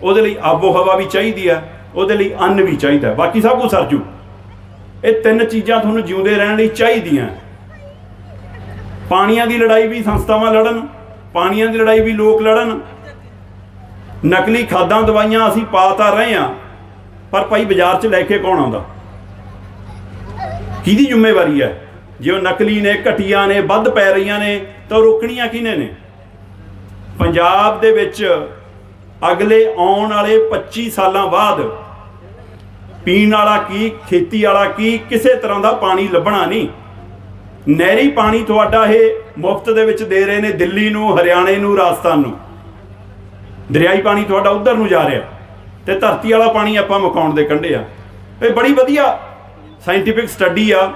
[SPEAKER 1] ਉਹਦੇ ਲਈ ਆਬੋ ਹਵਾ ਵੀ ਚਾਹੀਦੀ ਹੈ, ਉਹਦੇ ਲਈ ਅੰਨ ਵੀ ਚਾਹੀਦਾ ਬਾਕੀ ਸਭ ਕੁਝ ਸਰਜੂ ਇਹ ਤਿੰਨ ਚੀਜ਼ਾਂ ਤੁਹਾਨੂੰ ਜਿਉਂਦੇ ਰਹਿਣ ਲਈ ਚਾਹੀਦੀਆਂ ਪਾਣੀਆਂ ਦੀ ਲੜਾਈ ਵੀ ਸੰਸਥਾਵਾਂ ਲੜਨ, ਪਾਣੀਆਂ ਦੀ ਲੜਾਈ ਵੀ ਲੋਕ ਲੜਨ। ਨਕਲੀ ਖਾਦਾਂ, ਦਵਾਈਆਂ ਅਸੀਂ ਪਾ ਤਾਂ ਰਹੇ ਹਾਂ, ਪਰ ਭਾਈ ਬਾਜ਼ਾਰ 'ਚ ਲੈ ਕੇ ਕੌਣ ਆਉਂਦਾ? ਕਿਹਦੀ ਜ਼ਿੰਮੇਵਾਰੀ ਹੈ? ਜੇ ਉਹ ਨਕਲੀ ਨੇ, ਘਟੀਆਂ ਨੇ, ਵੱਧ ਪੈ ਰਹੀਆਂ ਨੇ, ਤਾਂ ਉਹ ਰੋਕਣੀਆਂ ਕਿਹਨੇ ਨੇ? ਪੰਜਾਬ ਦੇ ਵਿੱਚ ਅਗਲੇ ਆਉਣ ਵਾਲੇ 25 ਸਾਲਾਂ ਬਾਅਦ ਪੀਣ ਵਾਲਾ ਕੀ, ਖੇਤੀ ਵਾਲਾ ਕੀ, ਕਿਸੇ ਤਰ੍ਹਾਂ ਦਾ ਪਾਣੀ ਲੱਭਣਾ ਨਹੀਂ। ਨਹਿਰੀ ਪਾਣੀ ਤੁਹਾਡਾ ਇਹ ਮੁਫਤ ਦੇ ਵਿੱਚ ਦੇ ਰਹੇ ਨੇ ਦਿੱਲੀ ਨੂੰ, ਹਰਿਆਣੇ ਨੂੰ, ਰਾਜਸਥਾਨ ਨੂੰ। ਦਰਿਆਈ ਪਾਣੀ ਤੁਹਾਡਾ ਉਧਰ ਨੂੰ ਜਾ ਰਿਹਾ। ਤੇ ਧਰਤੀ ਵਾਲਾ ਪਾਣੀ ਆਪਾਂ ਮੁਕਾਉਣ ਦੇ ਕੰਢੇ ਆ। ਇਹ ਬੜੀ ਵਧੀਆ ਸਾਇੰਟੀਫਿਕ ਸਟੱਡੀ ਆ।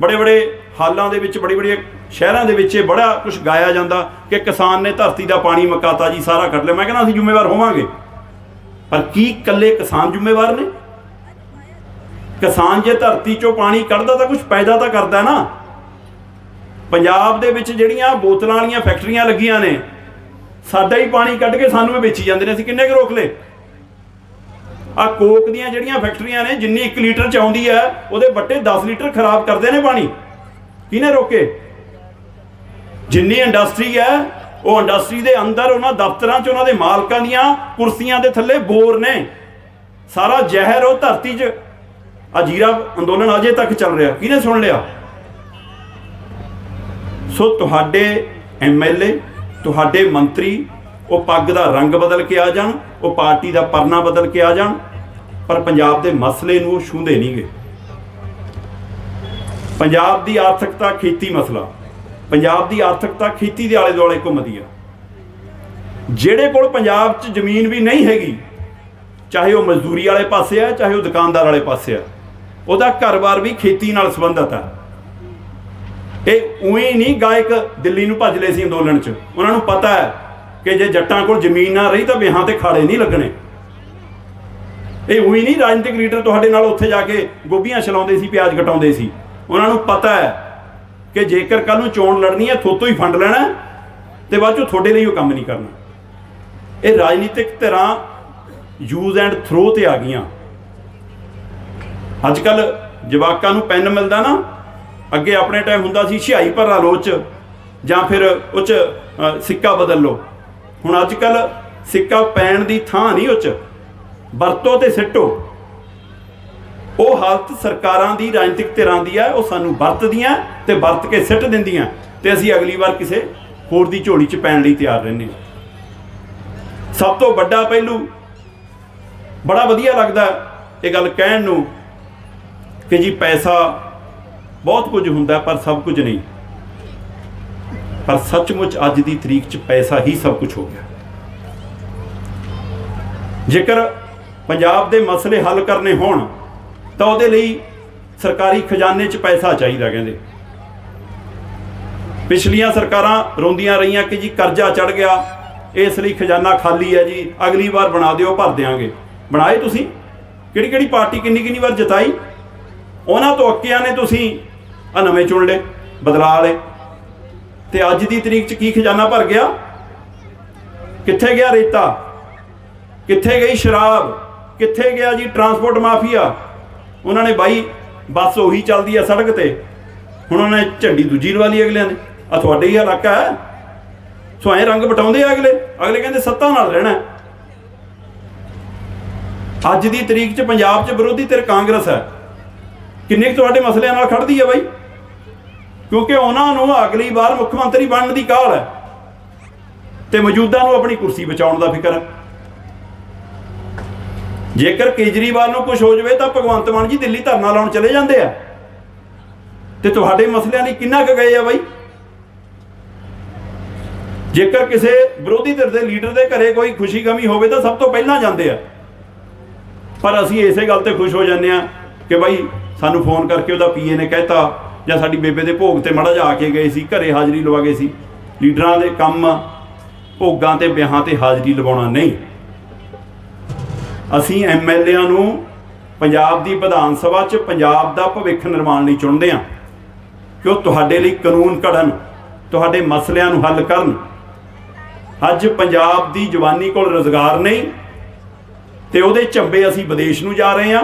[SPEAKER 1] ਬੜੇ ਬੜੇ ਹਾਲਾਂ ਦੇ ਵਿੱਚ, ਬੜੀ ਬੜੀ ਸ਼ਹਿਰਾਂ ਦੇ ਵਿੱਚ ਇਹ ਬੜਾ ਕੁਝ ਗਾਇਆ ਜਾਂਦਾ ਕਿ ਕਿਸਾਨ ਨੇ ਧਰਤੀ ਦਾ ਪਾਣੀ ਮਕਾਤਾ ਜੀ, ਸਾਰਾ ਕੱਢ ਲਿਆ। ਮੈਂ ਕਹਿੰਦਾ ਅਸੀਂ ਜ਼ਿੰਮੇਵਾਰ ਹੋਵਾਂਗੇ। ਪਰ ਕੀ ਇਕੱਲੇ ਕਿਸਾਨ ਜ਼ਿੰਮੇਵਾਰ ਨੇ? ਕਿਸਾਨ ਜੇ ਧਰਤੀ ਚੋਂ ਪਾਣੀ ਕੱਢਦਾ ਤਾਂ ਕੁਝ ਪੈਦਾ ਤਾਂ ਕਰਦਾ ਨਾ। ਪੰਜਾਬ ਦੇ ਵਿੱਚ ਜਿਹੜੀਆਂ ਬੋਤਲਾਂ ਵਾਲੀਆਂ ਫੈਕਟਰੀਆਂ ਲੱਗੀਆਂ ਨੇ, ਸਾਡਾ ਹੀ ਪਾਣੀ ਕੱਢ ਕੇ ਸਾਨੂੰ ਹੀ ਵੇਚੀ ਜਾਂਦੇ ਨੇ। ਅਸੀਂ ਕਿੰਨੇ ਕੁ ਰੋਕ ਲੇ ਆ ਕੋਕ ਦੀਆਂ ਜਿਹੜੀਆਂ ਫੈਕਟਰੀਆਂ ਨੇ, ਜਿੰਨੀ 1 ਲੀਟਰ ਚ ਆਉਂਦੀ ਹੈ, ਉਹਦੇ ਬੱਟੇ 10 ਲੀਟਰ ਖਰਾਬ ਕਰਦੇ ਨੇ ਪਾਣੀ। ਕਿਹਨੇ ਰੋਕੇ? ਜਿੰਨੀ ਇੰਡਸਟਰੀ ਹੈ, ਉਹ ਇੰਡਸਟਰੀ ਦੇ ਅੰਦਰ ਉਹਨਾਂ ਦਫ਼ਤਰਾਂ 'ਚ ਉਹਨਾਂ ਦੇ ਮਾਲਕਾਂ ਦੀਆਂ ਕੁਰਸੀਆਂ ਦੇ ਥੱਲੇ ਬੋਰ ਨੇ। ਸਾਰਾ ਜ਼ਹਿਰ ਉਹ ਧਰਤੀ 'ਚ। ਅਜੀਰਾ ਅੰਦੋਲਨ ਅਜੇ ਤੱਕ ਚੱਲ ਰਿਹਾ। ਕਿਹਨੇ ਸੁਣ ਲਿਆ? ਸੋ ਤੁਹਾਡੇ ਐਮਐਲਏ ਤੁਹਾਡੇ ਮੰਤਰੀ, ਉਹ ਪੱਗ ਦਾ ਰੰਗ ਬਦਲ ਕੇ ਆ ਜਾਣ, ਉਹ ਪਾਰਟੀ ਦਾ ਪਰਨਾ ਬਦਲ ਕੇ ਆ ਜਾਣ, ਪਰ ਪੰਜਾਬ ਦੇ ਮਸਲੇ ਨੂੰ ਉਹ ਛੂੰਹਦੇ ਨਹੀਂਗੇ ਪੰਜਾਬ ਦੀ ਆਰਥਿਕਤਾ ਖੇਤੀ ਮਸਲਾ। ਪੰਜਾਬ ਦੀ ਆਰਥਿਕਤਾ ਖੇਤੀ ਦੇ ਆਲੇ ਦੁਆਲੇ ਘੁੰਮਦੀ ਆ। ਜਿਹੜੇ ਕੋਲ ਪੰਜਾਬ 'ਚ ਜ਼ਮੀਨ ਵੀ ਨਹੀਂ ਹੈਗੀ, ਚਾਹੇ ਉਹ ਮਜ਼ਦੂਰੀ ਵਾਲੇ ਪਾਸੇ ਆ, ਚਾਹੇ ਉਹ ਦੁਕਾਨਦਾਰ ਵਾਲੇ ਪਾਸੇ ਆ, ਉਹਦਾ ਘਰ-ਬਾਰ ਵੀ ਖੇਤੀ ਨਾਲ ਸੰਬੰਧਿਤ ਆ। ਇਹ ਉਹੀ ਨਹੀਂ ਗਾਇਕ ਦਿੱਲੀ ਨੂੰ ਭੱਜ ਲਏ ਸੀ ਅੰਦੋਲਨ 'ਚ। ਉਹਨਾਂ ਨੂੰ ਪਤਾ ਹੈ ਕਿ ਜੇ ਜੱਟਾਂ ਕੋਲ ਜ਼ਮੀਨ ਨਾ ਰਹੀ ਤਾਂ ਵਿਆਹਾਂ ਤੇ ਖਾੜੇ ਨਹੀਂ ਲੱਗਣੇ। ਇਹ ਉਹੀ ਨਹੀਂ ਰਾਜਨੀਤਿਕ ਲੀਡਰ ਤੁਹਾਡੇ ਨਾਲ ਉੱਥੇ ਜਾ ਕੇ ਗੋਭੀਆਂ ਛਲਾਉਂਦੇ ਸੀ, ਪਿਆਜ਼ ਕਟਾਉਂਦੇ ਸੀ। ਉਹਨਾਂ ਨੂੰ ਪਤਾ ਹੈ ਕਿ ਜੇਕਰ ਕੱਲ ਨੂੰ ਚੋਣ ਲੜਨੀ ਹੈ, ਥੋਤੋਂ ਹੀ ਫੰਡ ਲੈਣਾ ਹੈ ਤੇ ਬਾਅਦ ਚੋਂ ਤੁਹਾਡੇ ਲਈ ਉਹ ਕੰਮ ਨਹੀਂ ਕਰਨਾ। ਇਹ ਰਾਜਨੀਤਿਕ ਧਿਰਾਂ ਯੂਜ਼ ਐਂਡ ਥਰੋ ਤੇ ਆ ਗਈਆਂ। ਅੱਜ ਕੱਲ ਜਵਾਕਾਂ ਨੂੰ ਪੈਨ ਮਿਲਦਾ ਨਾ ਅੱਗੇ ਆਪਣੇ ਟਾਈਮ ਹੁੰਦਾ ਸੀ ਛਿਆਈ ਭਰਾ ਲੋ ਚ ਜਾਂ ਫਿਰ ਉਹ ਚ ਸਿੱਕਾ ਬਦਲ ਲਓ ਹੁਣ ਅੱਜ ਕੱਲ ਸਿੱਕਾ ਪੈਣ ਦੀ ਥਾਂ ਨਹੀਂ ਉਹ ਚ ਵਰਤੋ ਤੇ ਸਿੱਟੋ। ਉਹ ਹਾਲਤ ਸਰਕਾਰਾਂ ਦੀ, ਰਾਜਨੀਤਿਕ ਧਿਰਾਂ ਦੀ ਹੈ ਉਹ ਸਾਨੂੰ ਵਰਤਦੀਆਂ ਤੇ ਵਰਤ ਕੇ ਸਿੱਟ ਦਿੰਦੀਆਂ ਤੇ ਅਸੀਂ ਅਗਲੀ ਵਾਰ ਕਿਸੇ ਹੋਰ ਦੀ ਝੋਲੀ 'ਚ ਪੈਣ ਲਈ ਤਿਆਰ ਰਹਿੰਦੇ ਹਾਂ। ਸਭ ਤੋਂ ਵੱਡਾ ਪਹਿਲੂ, ਬੜਾ ਵਧੀਆ ਲੱਗਦਾ ਇਹ ਗੱਲ ਕਹਿਣ ਨੂੰ ਕਿ ਜੀ ਪੈਸਾ ਬਹੁਤ ਕੁਝ ਹੁੰਦਾ ਪਰ ਸਭ ਕੁਝ ਨਹੀਂ। ਪਰ ਸੱਚਮੁੱਚ ਅੱਜ ਦੀ ਤਰੀਕ 'ਚ ਪੈਸਾ ਹੀ ਸਭ ਕੁਝ ਹੋ ਗਿਆ। ਜੇਕਰ ਪੰਜਾਬ ਦੇ ਮਸਲੇ ਹੱਲ ਕਰਨੇ ਹੋਣ, ਤਾਂ ਉਹਦੇ ਲਈ ਸਰਕਾਰੀ ਖਜ਼ਾਨੇ 'ਚ ਪੈਸਾ ਚਾਹੀਦਾ ਕਹਿੰਦੇ। ਪਿਛਲੀਆਂ ਸਰਕਾਰਾਂ ਰੋਂਦੀਆਂ ਰਹੀਆਂ ਕਿ ਜੀ ਕਰਜ਼ਾ ਚੜ ਗਿਆ, ਇਸ ਲਈ ਖਜ਼ਾਨਾ ਖਾਲੀ ਹੈ ਜੀ, ਅਗਲੀ ਵਾਰ ਬਣਾ ਦਿਓ, ਭਰ ਦਿਆਂਗੇ। ਬਣਾਏ ਤੁਸੀਂ? ਕਿਹੜੀ ਕਿਹੜੀ ਪਾਰਟੀ ਕਿੰਨੀ ਕਿੰਨੀ ਵਾਰ ਜਿਤਾਈ? ਉਹਨਾਂ ਤੋਂ ਅੱਕਿਆਂ ਨੇ ਤੁਸੀਂ ਆ ਨਵੇਂ ਚੁਣ ਲਏ ਬਦਲਾ ਲਏ ਤੇ ਅੱਜ ਦੀ ਤਰੀਕ 'ਚ ਕੀ ਖਜ਼ਾਨਾ ਭਰ ਗਿਆ? ਕਿੱਥੇ ਗਿਆ ਰੇਤਾ? ਕਿੱਥੇ ਗਈ ਸ਼ਰਾਬ? ਕਿੱਥੇ ਗਿਆ ਜੀ ਟਰਾਂਸਪੋਰਟ ਮਾਫੀਆ? ਉਹਨਾਂ ਨੇ ਬਾਈ, ਬੱਸ ਉਹੀ ਚੱਲਦੀ ਆ ਸੜਕ ਤੇ। ਹੁਣ ਉਹਨਾਂ ਨੇ ਝੰਡੀ ਦੂਜੀ ਲਵਾ ਲਈ ਅਗਲਿਆਂ ਨੇ। ਆ ਤੁਹਾਡੇ ਹੀ ਇਲਾਕਾ ਹੈ। ਸੋ ਐਂ ਰੰਗ ਬਟਾਉਂਦੇ ਆ ਅਗਲੇ। ਅਗਲੇ ਕਹਿੰਦੇ ਸੱਤਾ ਨਾਲ ਰਹਿਣਾ ਅੱਜ ਦੀ ਤਰੀਕ 'ਚ ਪੰਜਾਬ 'ਚ ਵਿਰੋਧੀ ਧਿਰ ਕਾਂਗਰਸ ਹੈ। ਕਿੰਨੇ ਕੁ ਤੁਹਾਡੇ ਮਸਲਿਆਂ ਨਾਲ ਖੜਦੀ ਹੈ ਬਾਈ? ਕਿਉਂਕਿ ਉਹਨਾਂ ਨੂੰ ਅਗਲੀ ਵਾਰ ਮੁੱਖ ਮੰਤਰੀ ਬਣਨ ਦੀ ਕਾਹਲ ਹੈ। ਤੇ ਮੌਜੂਦਾ ਨੂੰ ਆਪਣੀ ਕੁਰਸੀ ਬਚਾਉਣ ਦਾ ਫਿਕਰ ਹੈ। ਜੇਕਰ ਕੇਜਰੀਵਾਲ ਨੂੰ ਕੁਝ ਹੋ ਜਾਵੇ ਤਾਂ ਭਗਵੰਤ ਮਾਨ ਜੀ ਦਿੱਲੀ ਧਰਨਾ ਲਾਉਣ ਚਲੇ ਜਾਂਦੇ ਆ। ਤੇ ਤੁਹਾਡੇ ਮਸਲਿਆਂ ਲਈ ਕਿੰਨਾ ਕੁ ਗਏ ਆ ਬਾਈ? ਜੇਕਰ ਕਿਸੇ ਵਿਰੋਧੀ ਧਿਰ ਦੇ ਲੀਡਰ ਦੇ ਘਰੇ ਕੋਈ ਖੁਸ਼ੀ ਗਮੀ ਹੋਵੇ ਤਾਂ ਸਭ ਤੋਂ ਪਹਿਲਾਂ ਜਾਂਦੇ ਆ। ਪਰ ਅਸੀਂ ਇਸੇ ਗੱਲ ਤੇ ਖੁਸ਼ ਹੋ ਜਾਂਦੇ ਆ ਕਿ ਬਾਈ ਸਾਨੂੰ ਫੋਨ ਕਰਕੇ ਉਹਦਾ ਪੀਏ ਨੇ ਕਹਿਤਾ। ਜਾਂ ਸਾਡੀ ਬੇਬੇ ਦੇ ਭੋਗ ਤੇ ਮੜਾ ਜਾ ਕੇ ਗਏ ਸੀ, ਘਰੇ ਹਾਜ਼ਰੀ ਲਵਾ ਗਏ ਸੀ। ਲੀਡਰਾਂ ਦੇ ਕੰਮ, ਭੋਗਾਂ ਤੇ ਵਿਆਹਾਂ ਤੇ ਹਾਜ਼ਰੀ ਲਵਾਉਣਾ ਨਹੀਂ। ਅਸੀਂ ਐਮਐਲਏਆਂ ਨੂੰ ਪੰਜਾਬ ਦੀ ਵਿਧਾਨ ਸਭਾ 'ਚ ਪੰਜਾਬ ਦਾ ਭਵਿੱਖ ਨਿਰਮਾਣ ਲਈ ਚੁਣਦੇ ਹਾਂ ਕਿ ਉਹ ਤੁਹਾਡੇ ਲਈ ਕਾਨੂੰਨ ਘੜਨ, ਤੁਹਾਡੇ ਮਸਲਿਆਂ ਨੂੰ ਹੱਲ ਕਰਨ। ਅੱਜ ਪੰਜਾਬ ਦੀ ਜਵਾਨੀ ਕੋਲ ਰੋਜ਼ਗਾਰ ਨਹੀਂ, ਤੇ ਉਹਦੇ ਝੰਬੇ ਅਸੀਂ ਵਿਦੇਸ਼ ਨੂੰ ਜਾ ਰਹੇ ਹਾਂ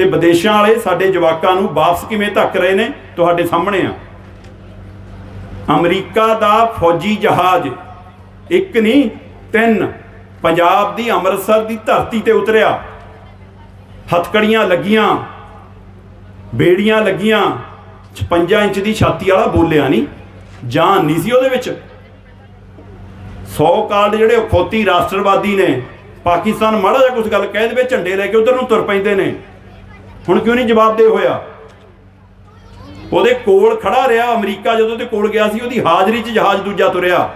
[SPEAKER 1] ਤੇ ਵਿਦੇਸ਼ਾਂ ਵਾਲੇ ਸਾਡੇ ਜਵਾਕਾਂ ਨੂੰ ਵਾਪਸ ਕਿਵੇਂ ਧੱਕ ਰਹੇ ਨੇ, ਤੁਹਾਡੇ ਸਾਹਮਣੇ ਆ। ਅਮਰੀਕਾ ਦਾ ਫੌਜੀ ਜਹਾਜ਼, ਇੱਕ ਨਹੀਂ, ਤਿੰਨ, ਪੰਜਾਬ ਦੀ ਅੰਮ੍ਰਿਤਸਰ ਦੀ ਧਰਤੀ ਤੇ ਉਤਰਿਆ। ਹਥਕੜੀਆਂ ਲੱਗੀਆਂ, ਬੇੜੀਆਂ ਲੱਗੀਆਂ 56 ਇੰਚ ਦੀ ਛਾਤੀ ਵਾਲਾ ਬੋਲਿਆ ਨਹੀਂ, ਜਾਨ ਨਹੀਂ ਸੀ ਉਹਦੇ ਵਿੱਚ। 100 ਕਾਰਡ ਜਿਹੜੇ ਅਖੌਤੀ ਰਾਸ਼ਟਰਵਾਦੀ ਨੇ, ਪਾਕਿਸਤਾਨ ਮਾੜਾ ਜਿਹਾ ਕੁਝ ਗੱਲ ਕਹਿ ਦੇਵੇ, ਝੰਡੇ ਲੈ ਕੇ ਉਧਰ ਨੂੰ ਤੁਰ ਪੈਂਦੇ ਨੇ। ਹੁਣ ਕਿਉਂ ਨਹੀਂ ਜਵਾਬ ਦੇ ਹੋਇਆ? ਉਹਦੇ ਕੋਲ ਖੜਾ ਰਿਹਾ ਅਮਰੀਕਾ ਜਦੋਂ ਉਹਦੇ ਕੋਲ ਗਿਆ ਸੀ, ਉਹਦੀ ਹਾਜ਼ਰੀ 'ਚ ਜਹਾਜ਼ ਦੂਜਾ ਤੁਰਿਆ।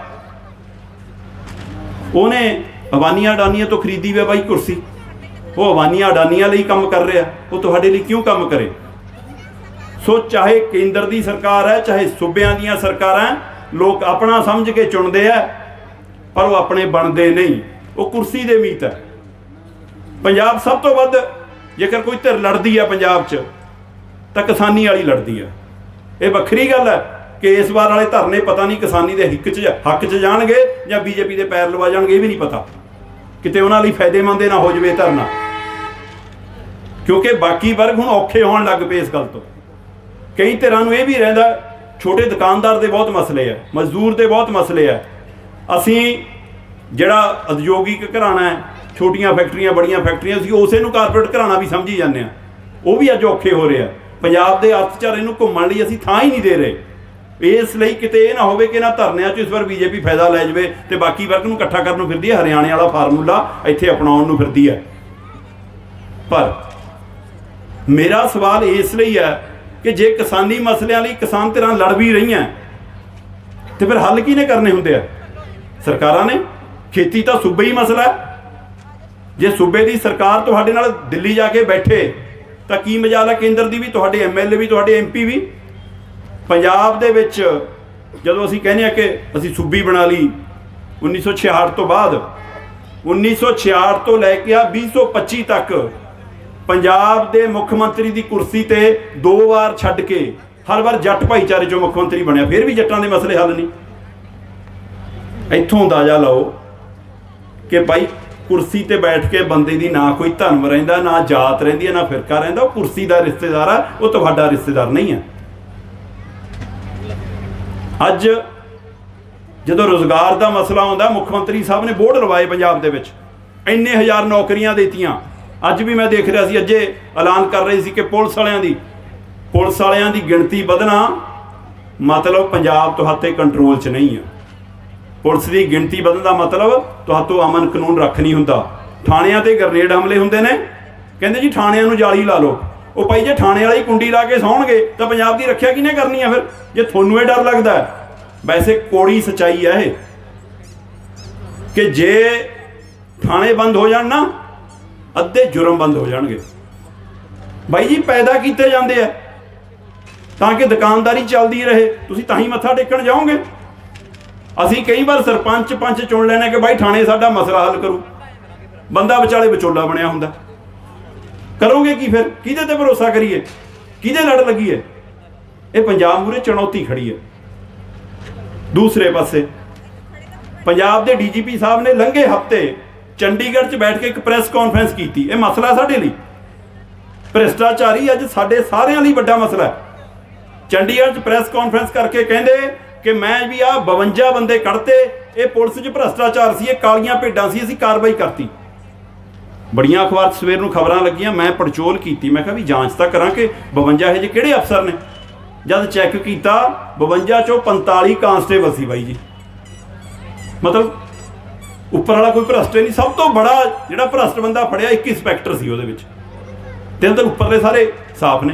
[SPEAKER 1] ਉਹਨੇ ਅਵਾਨੀਆਂ ਅਡਾਨੀਆਂ ਤੋਂ ਖਰੀਦੀ ਵੇ ਬਾਈ ਕੁਰਸੀ। ਉਹ ਅਵਾਨੀਆਂ ਅਡਾਨੀਆਂ ਲਈ ਕੰਮ ਕਰ ਰਿਹਾ। ਉਹ ਤੁਹਾਡੇ ਲਈ ਕਿਉਂ ਕੰਮ ਕਰੇ? ਸੋ ਚਾਹੇ ਕੇਂਦਰ ਦੀ ਸਰਕਾਰ ਹੈ, ਚਾਹੇ ਸੂਬਿਆਂ ਦੀਆਂ ਸਰਕਾਰਾਂ ਲੋਕ ਆਪਣਾ ਸਮਝ ਕੇ ਚੁਣਦੇ ਆ, ਪਰ ਉਹ ਆਪਣੇ ਬਣਦੇ ਨਹੀਂ। ਉਹ ਕੁਰਸੀ ਦੇ ਮੀਤ ਹੈ। ਪੰਜਾਬ ਸਭ ਤੋਂ ਵੱਧ ਜੇਕਰ ਕੋਈ ਧਿਰ ਲੜਦੀ ਹੈ ਪੰਜਾਬ 'ਚ, ਤਾਂ ਕਿਸਾਨੀ ਵਾਲੀ ਲੜਦੀ ਹੈ ਇਹ ਵੱਖਰੀ ਗੱਲ ਹੈ ਕਿ ਇਸ ਵਾਰ ਵਾਲੇ ਧਰਨੇ ਪਤਾ ਨਹੀਂ ਕਿਸਾਨੀ ਦੇ ਹਿੱਕ 'ਚ ਹੱਕ 'ਚ ਜਾਣਗੇ ਜਾਂ ਬੀਜੇਪੀ ਦੇ ਪੈਰ ਲਵਾ ਜਾਣਗੇ, ਇਹ ਵੀ ਨਹੀਂ ਪਤਾ। ਕਿਤੇ ਉਹਨਾਂ ਲਈ ਫਾਇਦੇਮੰਦ ਨਾ ਹੋ ਜਵੇ ਧਰਨਾ। ਕਿਉਂਕਿ ਬਾਕੀ ਵਰਗ ਹੁਣ ਔਖੇ ਹੋਣ ਲੱਗ ਪਏ ਇਸ ਗੱਲ ਤੋਂ। ਕਈ ਧਿਰਾਂ ਨੂੰ ਇਹ ਵੀ ਰਹਿੰਦਾ, ਛੋਟੇ ਦੁਕਾਨਦਾਰ ਦੇ ਬਹੁਤ ਮਸਲੇ ਆ, ਮਜ਼ਦੂਰ ਦੇ ਬਹੁਤ ਮਸਲੇ ਆ। ਅਸੀਂ ਜਿਹੜਾ ਉਦਯੋਗਿਕ ਘਰਾਣਾ ਹੈ ਛੋਟੀਆਂ ਫੈਕਟਰੀਆਂ, ਬੜੀਆਂ ਫੈਕਟਰੀਆਂ ਸੀ, ਉਸੇ ਨੂੰ ਕਾਰਪੋਰੇਟ ਘਰਾਣਾ ਵੀ ਸਮਝੀ ਜਾਂਦੇ ਆ। ਉਹ ਵੀ ਅੱਜ ਔਖੇ ਹੋ ਰਿਹਾ ਪੰਜਾਬ ਦੇ ਅਰਥਚਾਰੇ ਨੂੰ ਘੁੰਮਣ ਲਈ ਅਸੀਂ ਥਾਂ ਹੀ ਨਹੀਂ ਦੇ ਰਹੇ। ਇਸ ਲਈ ਕਿਤੇ ਇਹ ਨਾ ਹੋਵੇ ਕਿ ਇਹਨਾਂ ਧਰਨਿਆਂ 'ਚ ਇਸ ਵਾਰ ਬੀਜੇਪੀ ਫਾਇਦਾ ਲੈ ਜਾਵੇ ਤੇ ਬਾਕੀ ਵਰਗ ਨੂੰ ਇਕੱਠਾ ਕਰਨ ਨੂੰ ਫਿਰਦੀ ਹੈ। ਹਰਿਆਣੇ ਵਾਲਾ ਫਾਰਮੂਲਾ ਇੱਥੇ ਅਪਣਾਉਣ ਨੂੰ ਫਿਰਦੀ ਹੈ। ਪਰ ਮੇਰਾ ਸਵਾਲ ਇਸ ਲਈ ਹੈ ਕਿ ਜੇ ਕਿਸਾਨੀ ਮਸਲਿਆਂ ਲਈ ਕਿਸਾਨ ਧਿਰਾਂ ਲੜ ਵੀ ਰਹੀਆਂ, ਤੇ ਫਿਰ ਹੱਲ ਕਿਹਨੇ ਕਰਨੇ ਹੁੰਦੇ ਆ? ਸਰਕਾਰਾਂ ਨੇ? ਖੇਤੀ ਤਾਂ ਸੂਬੇ ਹੀ ਮਸਲਾ ਹੈ। ਜੇ ਸੂਬੇ ਦੀ ਸਰਕਾਰ ਤੁਹਾਡੇ ਨਾਲ ਦਿੱਲੀ ਜਾ ਕੇ ਬੈਠੇ, ਤਾਂ ਕੀ ਮਜਾਲ ਹੈ ਕੇਂਦਰ ਦੀ ਵੀ, ਤੁਹਾਡੇ ਐਮਐਲਏ ਵੀ, ਤੁਹਾਡੇ ਐਮਪੀ ਵੀ? ਪੰਜਾਬ ਦੇ ਵਿੱਚ ਜਦੋਂ ਅਸੀਂ ਕਹਿੰਦੇ ਆ ਕਿ ਅਸੀਂ ਸੂਬੀ ਬਣਾ ਲਈ 1966 ਤੋਂ ਬਾਅਦ 1966 ਤੋਂ ਲੈ ਕੇ ਆ 2025 ਤੱਕ, ਪੰਜਾਬ ਦੇ ਮੁੱਖ ਮੰਤਰੀ ਦੀ ਕੁਰਸੀ ਤੇ ਦੋ ਵਾਰ ਛੱਡ ਕੇ ਹਰ ਵਾਰ ਜੱਟ ਭਾਈਚਾਰੇ ਚੋਂ ਮੁੱਖ ਮੰਤਰੀ ਬਣਿਆ, ਫਿਰ ਵੀ ਜੱਟਾਂ ਦੇ ਮਸਲੇ ਹੱਲ ਨਹੀਂ। ਇੱਥੋਂ ਅੰਦਾਜ਼ਾ ਲਾਓ ਕਿ ਭਾਈ ਕੁਰਸੀ ਤੇ ਬੈਠ ਕੇ ਬੰਦੇ ਦੀ ਨਾ ਕੋਈ ਧਰਮ ਰਹਿੰਦਾ, ਨਾ ਜਾਤ ਰਹਿੰਦੀ ਹੈ ਨਾ ਫਿਰਕਾ ਰਹਿੰਦਾ, ਉਹ ਕੁਰਸੀ ਦਾ ਰਿਸ਼ਤੇਦਾਰ ਆ, ਉਹ ਤੁਹਾਡਾ ਰਿਸ਼ਤੇਦਾਰ ਨਹੀਂ ਹੈ ਅੱਜ ਜਦੋਂ ਰੋਜ਼ਗਾਰ ਦਾ ਮਸਲਾ ਆਉਂਦਾ, ਮੁੱਖ ਮੰਤਰੀ ਸਾਹਿਬ ਨੇ ਬੋਰਡ ਲਵਾਏ ਪੰਜਾਬ ਦੇ ਵਿੱਚ। ਇੰਨੇ ਹਜ਼ਾਰ ਨੌਕਰੀਆਂ ਦਿੱਤੀਆਂ। ਅੱਜ ਵੀ ਮੈਂ ਦੇਖ ਰਿਹਾ ਸੀ, ਅੱਜੇ ਐਲਾਨ ਕਰ ਰਹੇ ਸੀ ਕਿ ਪੁਲਿਸ ਵਾਲਿਆਂ ਦੀ, ਪੁਲਿਸ ਵਾਲਿਆਂ ਦੀ ਗਿਣਤੀ ਵਧਣਾ ਮਤਲਬ ਪੰਜਾਬ ਤੁਹਾਡੇ ਕੰਟਰੋਲ 'ਚ ਨਹੀਂ ਆ। ਪੁਲਿਸ ਦੀ ਗਿਣਤੀ ਵਧਣ ਦਾ ਮਤਲਬ ਤੁਹਾਤੋਂ ਅਮਨ ਕਾਨੂੰਨ ਰੱਖ ਨਹੀਂ ਹੁੰਦਾ। ਥਾਣਿਆਂ ਤੇ ਗਰਨੇਡ ਹਮਲੇ ਹੁੰਦੇ ਨੇ। ਕਹਿੰਦੇ ਜੀ ਥਾਣਿਆਂ ਨੂੰ ਜਾਲੀ ਲਾ ਲਓ। ਉਹ ਭਾਈ ਜੇ ਥਾਣੇ ਵਾਲੀ ਕੁੰਡੀ ਲਾ ਕੇ ਸੌਣਗੇ ਤਾਂ ਪੰਜਾਬ ਦੀ ਰੱਖਿਆ ਕਿਹਨੇ ਕਰਨੀ ਆ ਫਿਰ? ਜੇ ਤੁਹਾਨੂੰ ਇਹ ਡਰ ਲੱਗਦਾ ਵੈਸੇ ਕੋੜੀ ਸਚਾਈ ਹੈ ਇਹ। ਕਿ ਜੇ ਥਾਣੇ ਬੰਦ ਹੋ ਜਾਣ ਨਾ, ਅੱਧੇ ਜੁਰਮ ਬੰਦ ਹੋ ਜਾਣਗੇ। ਬਾਈ ਜੀ, ਪੈਦਾ ਕੀਤੇ ਜਾਂਦੇ ਆ। ਤਾਂ ਕਿ ਦੁਕਾਨਦਾਰੀ ਚੱਲਦੀ ਰਹੇ। ਤੁਸੀਂ ਤਾਂ ਹੀ ਮੱਥਾ ਟੇਕਣ ਜਾਓਗੇ। ਅਸੀਂ ਕਈ ਵਾਰ ਸਰਪੰਚ ਪੰਚ ਚੁਣ ਲੈਣਾ ਕਿ ਬਾਈ ਥਾਣੇ ਸਾਡਾ ਮਸਲਾ ਹੱਲ ਕਰੂ। ਬੰਦਾ ਵਿਚਾਲੇ ਵਿਚੋਲਾ ਬਣਿਆ ਹੁੰਦਾ। ਕਰੋਗੇ ਕੀ ਫਿਰ? ਕਿਹਦੇ ਤੇ ਭਰੋਸਾ ਕਰੀਏ? ਕਿਹਦੇ ਲੜ ਲੱਗੀਏ? ਇਹ ਪੰਜਾਬ ਮੂਰੇ ਚੁਣੌਤੀ ਖੜੀ ਹੈ। ਦੂਸਰੇ ਪਾਸੇ, ਪੰਜਾਬ ਦੇ ਡੀਜੀਪੀ ਸਾਹਿਬ ਨੇ ਲੰਘੇ ਹਫ਼ਤੇ ਚੰਡੀਗੜ੍ਹ 'ਚ ਬੈਠ ਕੇ ਇੱਕ ਪ੍ਰੈਸ ਕਾਨਫਰੰਸ ਕੀਤੀ। ਇਹ ਮਸਲਾ ਸਾਡੇ ਲਈ। ਭ੍ਰਿਸ਼ਟਾਚਾਰੀ ਅੱਜ ਸਾਡੇ ਸਾਰਿਆਂ ਲਈ ਵੱਡਾ ਮਸਲਾ ਹੈ। ਚੰਡੀਗੜ੍ਹ 'ਚ ਪ੍ਰੈਸ ਕਾਨਫਰੰਸ ਕਰਕੇ ਕਹਿੰਦੇ ਕਿ ਮੈਂ ਵੀ ਆ 52 ਬੰਦੇ ਕੱਢਤੇ, ਇਹ ਪੁਲਿਸ 'ਚ ਭ੍ਰਿਸ਼ਟਾਚਾਰ ਸੀ, ਇਹ ਕਾਲੀਆਂ ਭੇਡਾਂ ਸੀ, ਅਸੀਂ ਕਾਰਵਾਈ ਕਰਤੀ। ਬੜੀਆਂ ਅਖਬਾਰ ਸਵੇਰ ਨੂੰ ਖਬਰਾਂ ਲੱਗੀਆਂ, ਮੈਂ ਪੜਚੋਲ ਕੀਤੀ, ਮੈਂ ਕਿਹਾ ਵੀ ਜਾਂਚ ਤਾਂ ਕਰਾਂ ਕਿ 52 ਇਹ ਜਿਹੇ ਕਿਹੜੇ ਅਫਸਰ ਨੇ? ਜਦ ਚੈੱਕ ਕੀਤਾ 52 ਚੋਂ 45 ਕਾਂਸਟੇਬਲ ਸੀ ਬਾਈ ਜੀ। ਮਤਲਬ ਉੱਪਰ ਵਾਲਾ ਕੋਈ ਭ੍ਰਸ਼ਟ ਨਹੀਂ, ਸਭ ਤੋਂ ਬੜਾ ਜਿਹੜਾ ਭ੍ਰਸ਼ਟ ਬੰਦਾ ਫੜਿਆ ਇੱਕ ਇੰਸਪੈਕਟਰ ਸੀ ਉਹਦੇ ਵਿੱਚ। ਤੇ ਅੰਦਰ ਉੱਪਰਲੇ ਸਾਰੇ ਸਾਫ਼ ਨੇ।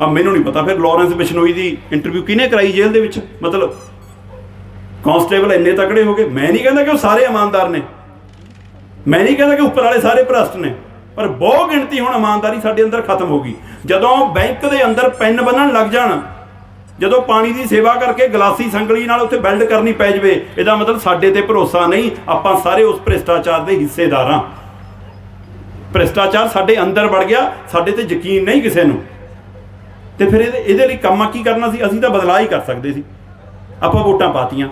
[SPEAKER 1] ਆ, ਮੈਨੂੰ ਨਹੀਂ ਪਤਾ। ਫਿਰ ਲਾਰੈਂਸ ਬਿਸ਼ਨੋਈ ਦੀ ਇੰਟਰਵਿਊ ਕਿਹਨੇ ਕਰਾਈ ਜੇਲ੍ਹ ਦੇ ਵਿੱਚ? ਮਤਲਬ ਕਾਂਸਟੇਬਲ ਇੰਨੇ ਤਕੜੇ ਹੋ ਗਏ। ਮੈਂ ਨਹੀਂ ਕਹਿੰਦਾ ਕਿ ਉਹ ਸਾਰੇ ਇਮਾਨਦਾਰ ਨੇ। ਮੈਂ ਨਹੀਂ ਕਹਿੰਦਾ ਕਿ ਉੱਪਰ ਵਾਲੇ ਸਾਰੇ ਭ੍ਰਸ਼ਟ ਨੇ। ਪਰ ਬਹੁ ਗਿਣਤੀ ਹੁਣ ਇਮਾਨਦਾਰੀ ਸਾਡੇ ਅੰਦਰ ਖਤਮ ਹੋ ਗਈ। ਜਦੋਂ ਬੈਂਕ ਦੇ ਅੰਦਰ ਪੈਨ ਬੰਨਣ ਲੱਗ ਜਾਣ, ਜਦੋਂ ਪਾਣੀ ਦੀ ਸੇਵਾ ਕਰਕੇ ਗਲਾਸੀ ਸੰਗਲੀ ਨਾਲ ਉੱਥੇ ਬਿਲਡ ਕਰਨੀ ਪੈ ਜਵੇ, ਇਹਦਾ ਮਤਲਬ ਸਾਡੇ ਤੇ ਭਰੋਸਾ ਨਹੀਂ। ਆਪਾਂ ਸਾਰੇ ਉਸ ਭ੍ਰਿਸ਼ਟਾਚਾਰ ਦੇ ਹਿੱਸੇਦਾਰ ਹਾਂ। ਭ੍ਰਿਸ਼ਟਾਚਾਰ ਸਾਡੇ ਅੰਦਰ ਵੜ ਗਿਆ। ਸਾਡੇ ਤੇ ਯਕੀਨ ਨਹੀਂ ਕਿਸੇ ਨੂੰ। ਤੇ ਫਿਰ ਇਹਦੇ ਇਹਦੇ ਲਈ ਕੰਮ ਕੀ ਕਰਨਾ ਸੀ? ਅਸੀਂ ਤਾਂ ਬਦਲਾਅ ਹੀ ਕਰ ਸਕਦੇ ਸੀ। ਆਪਾਂ ਵੋਟਾਂ ਪਾਤੀਆਂ।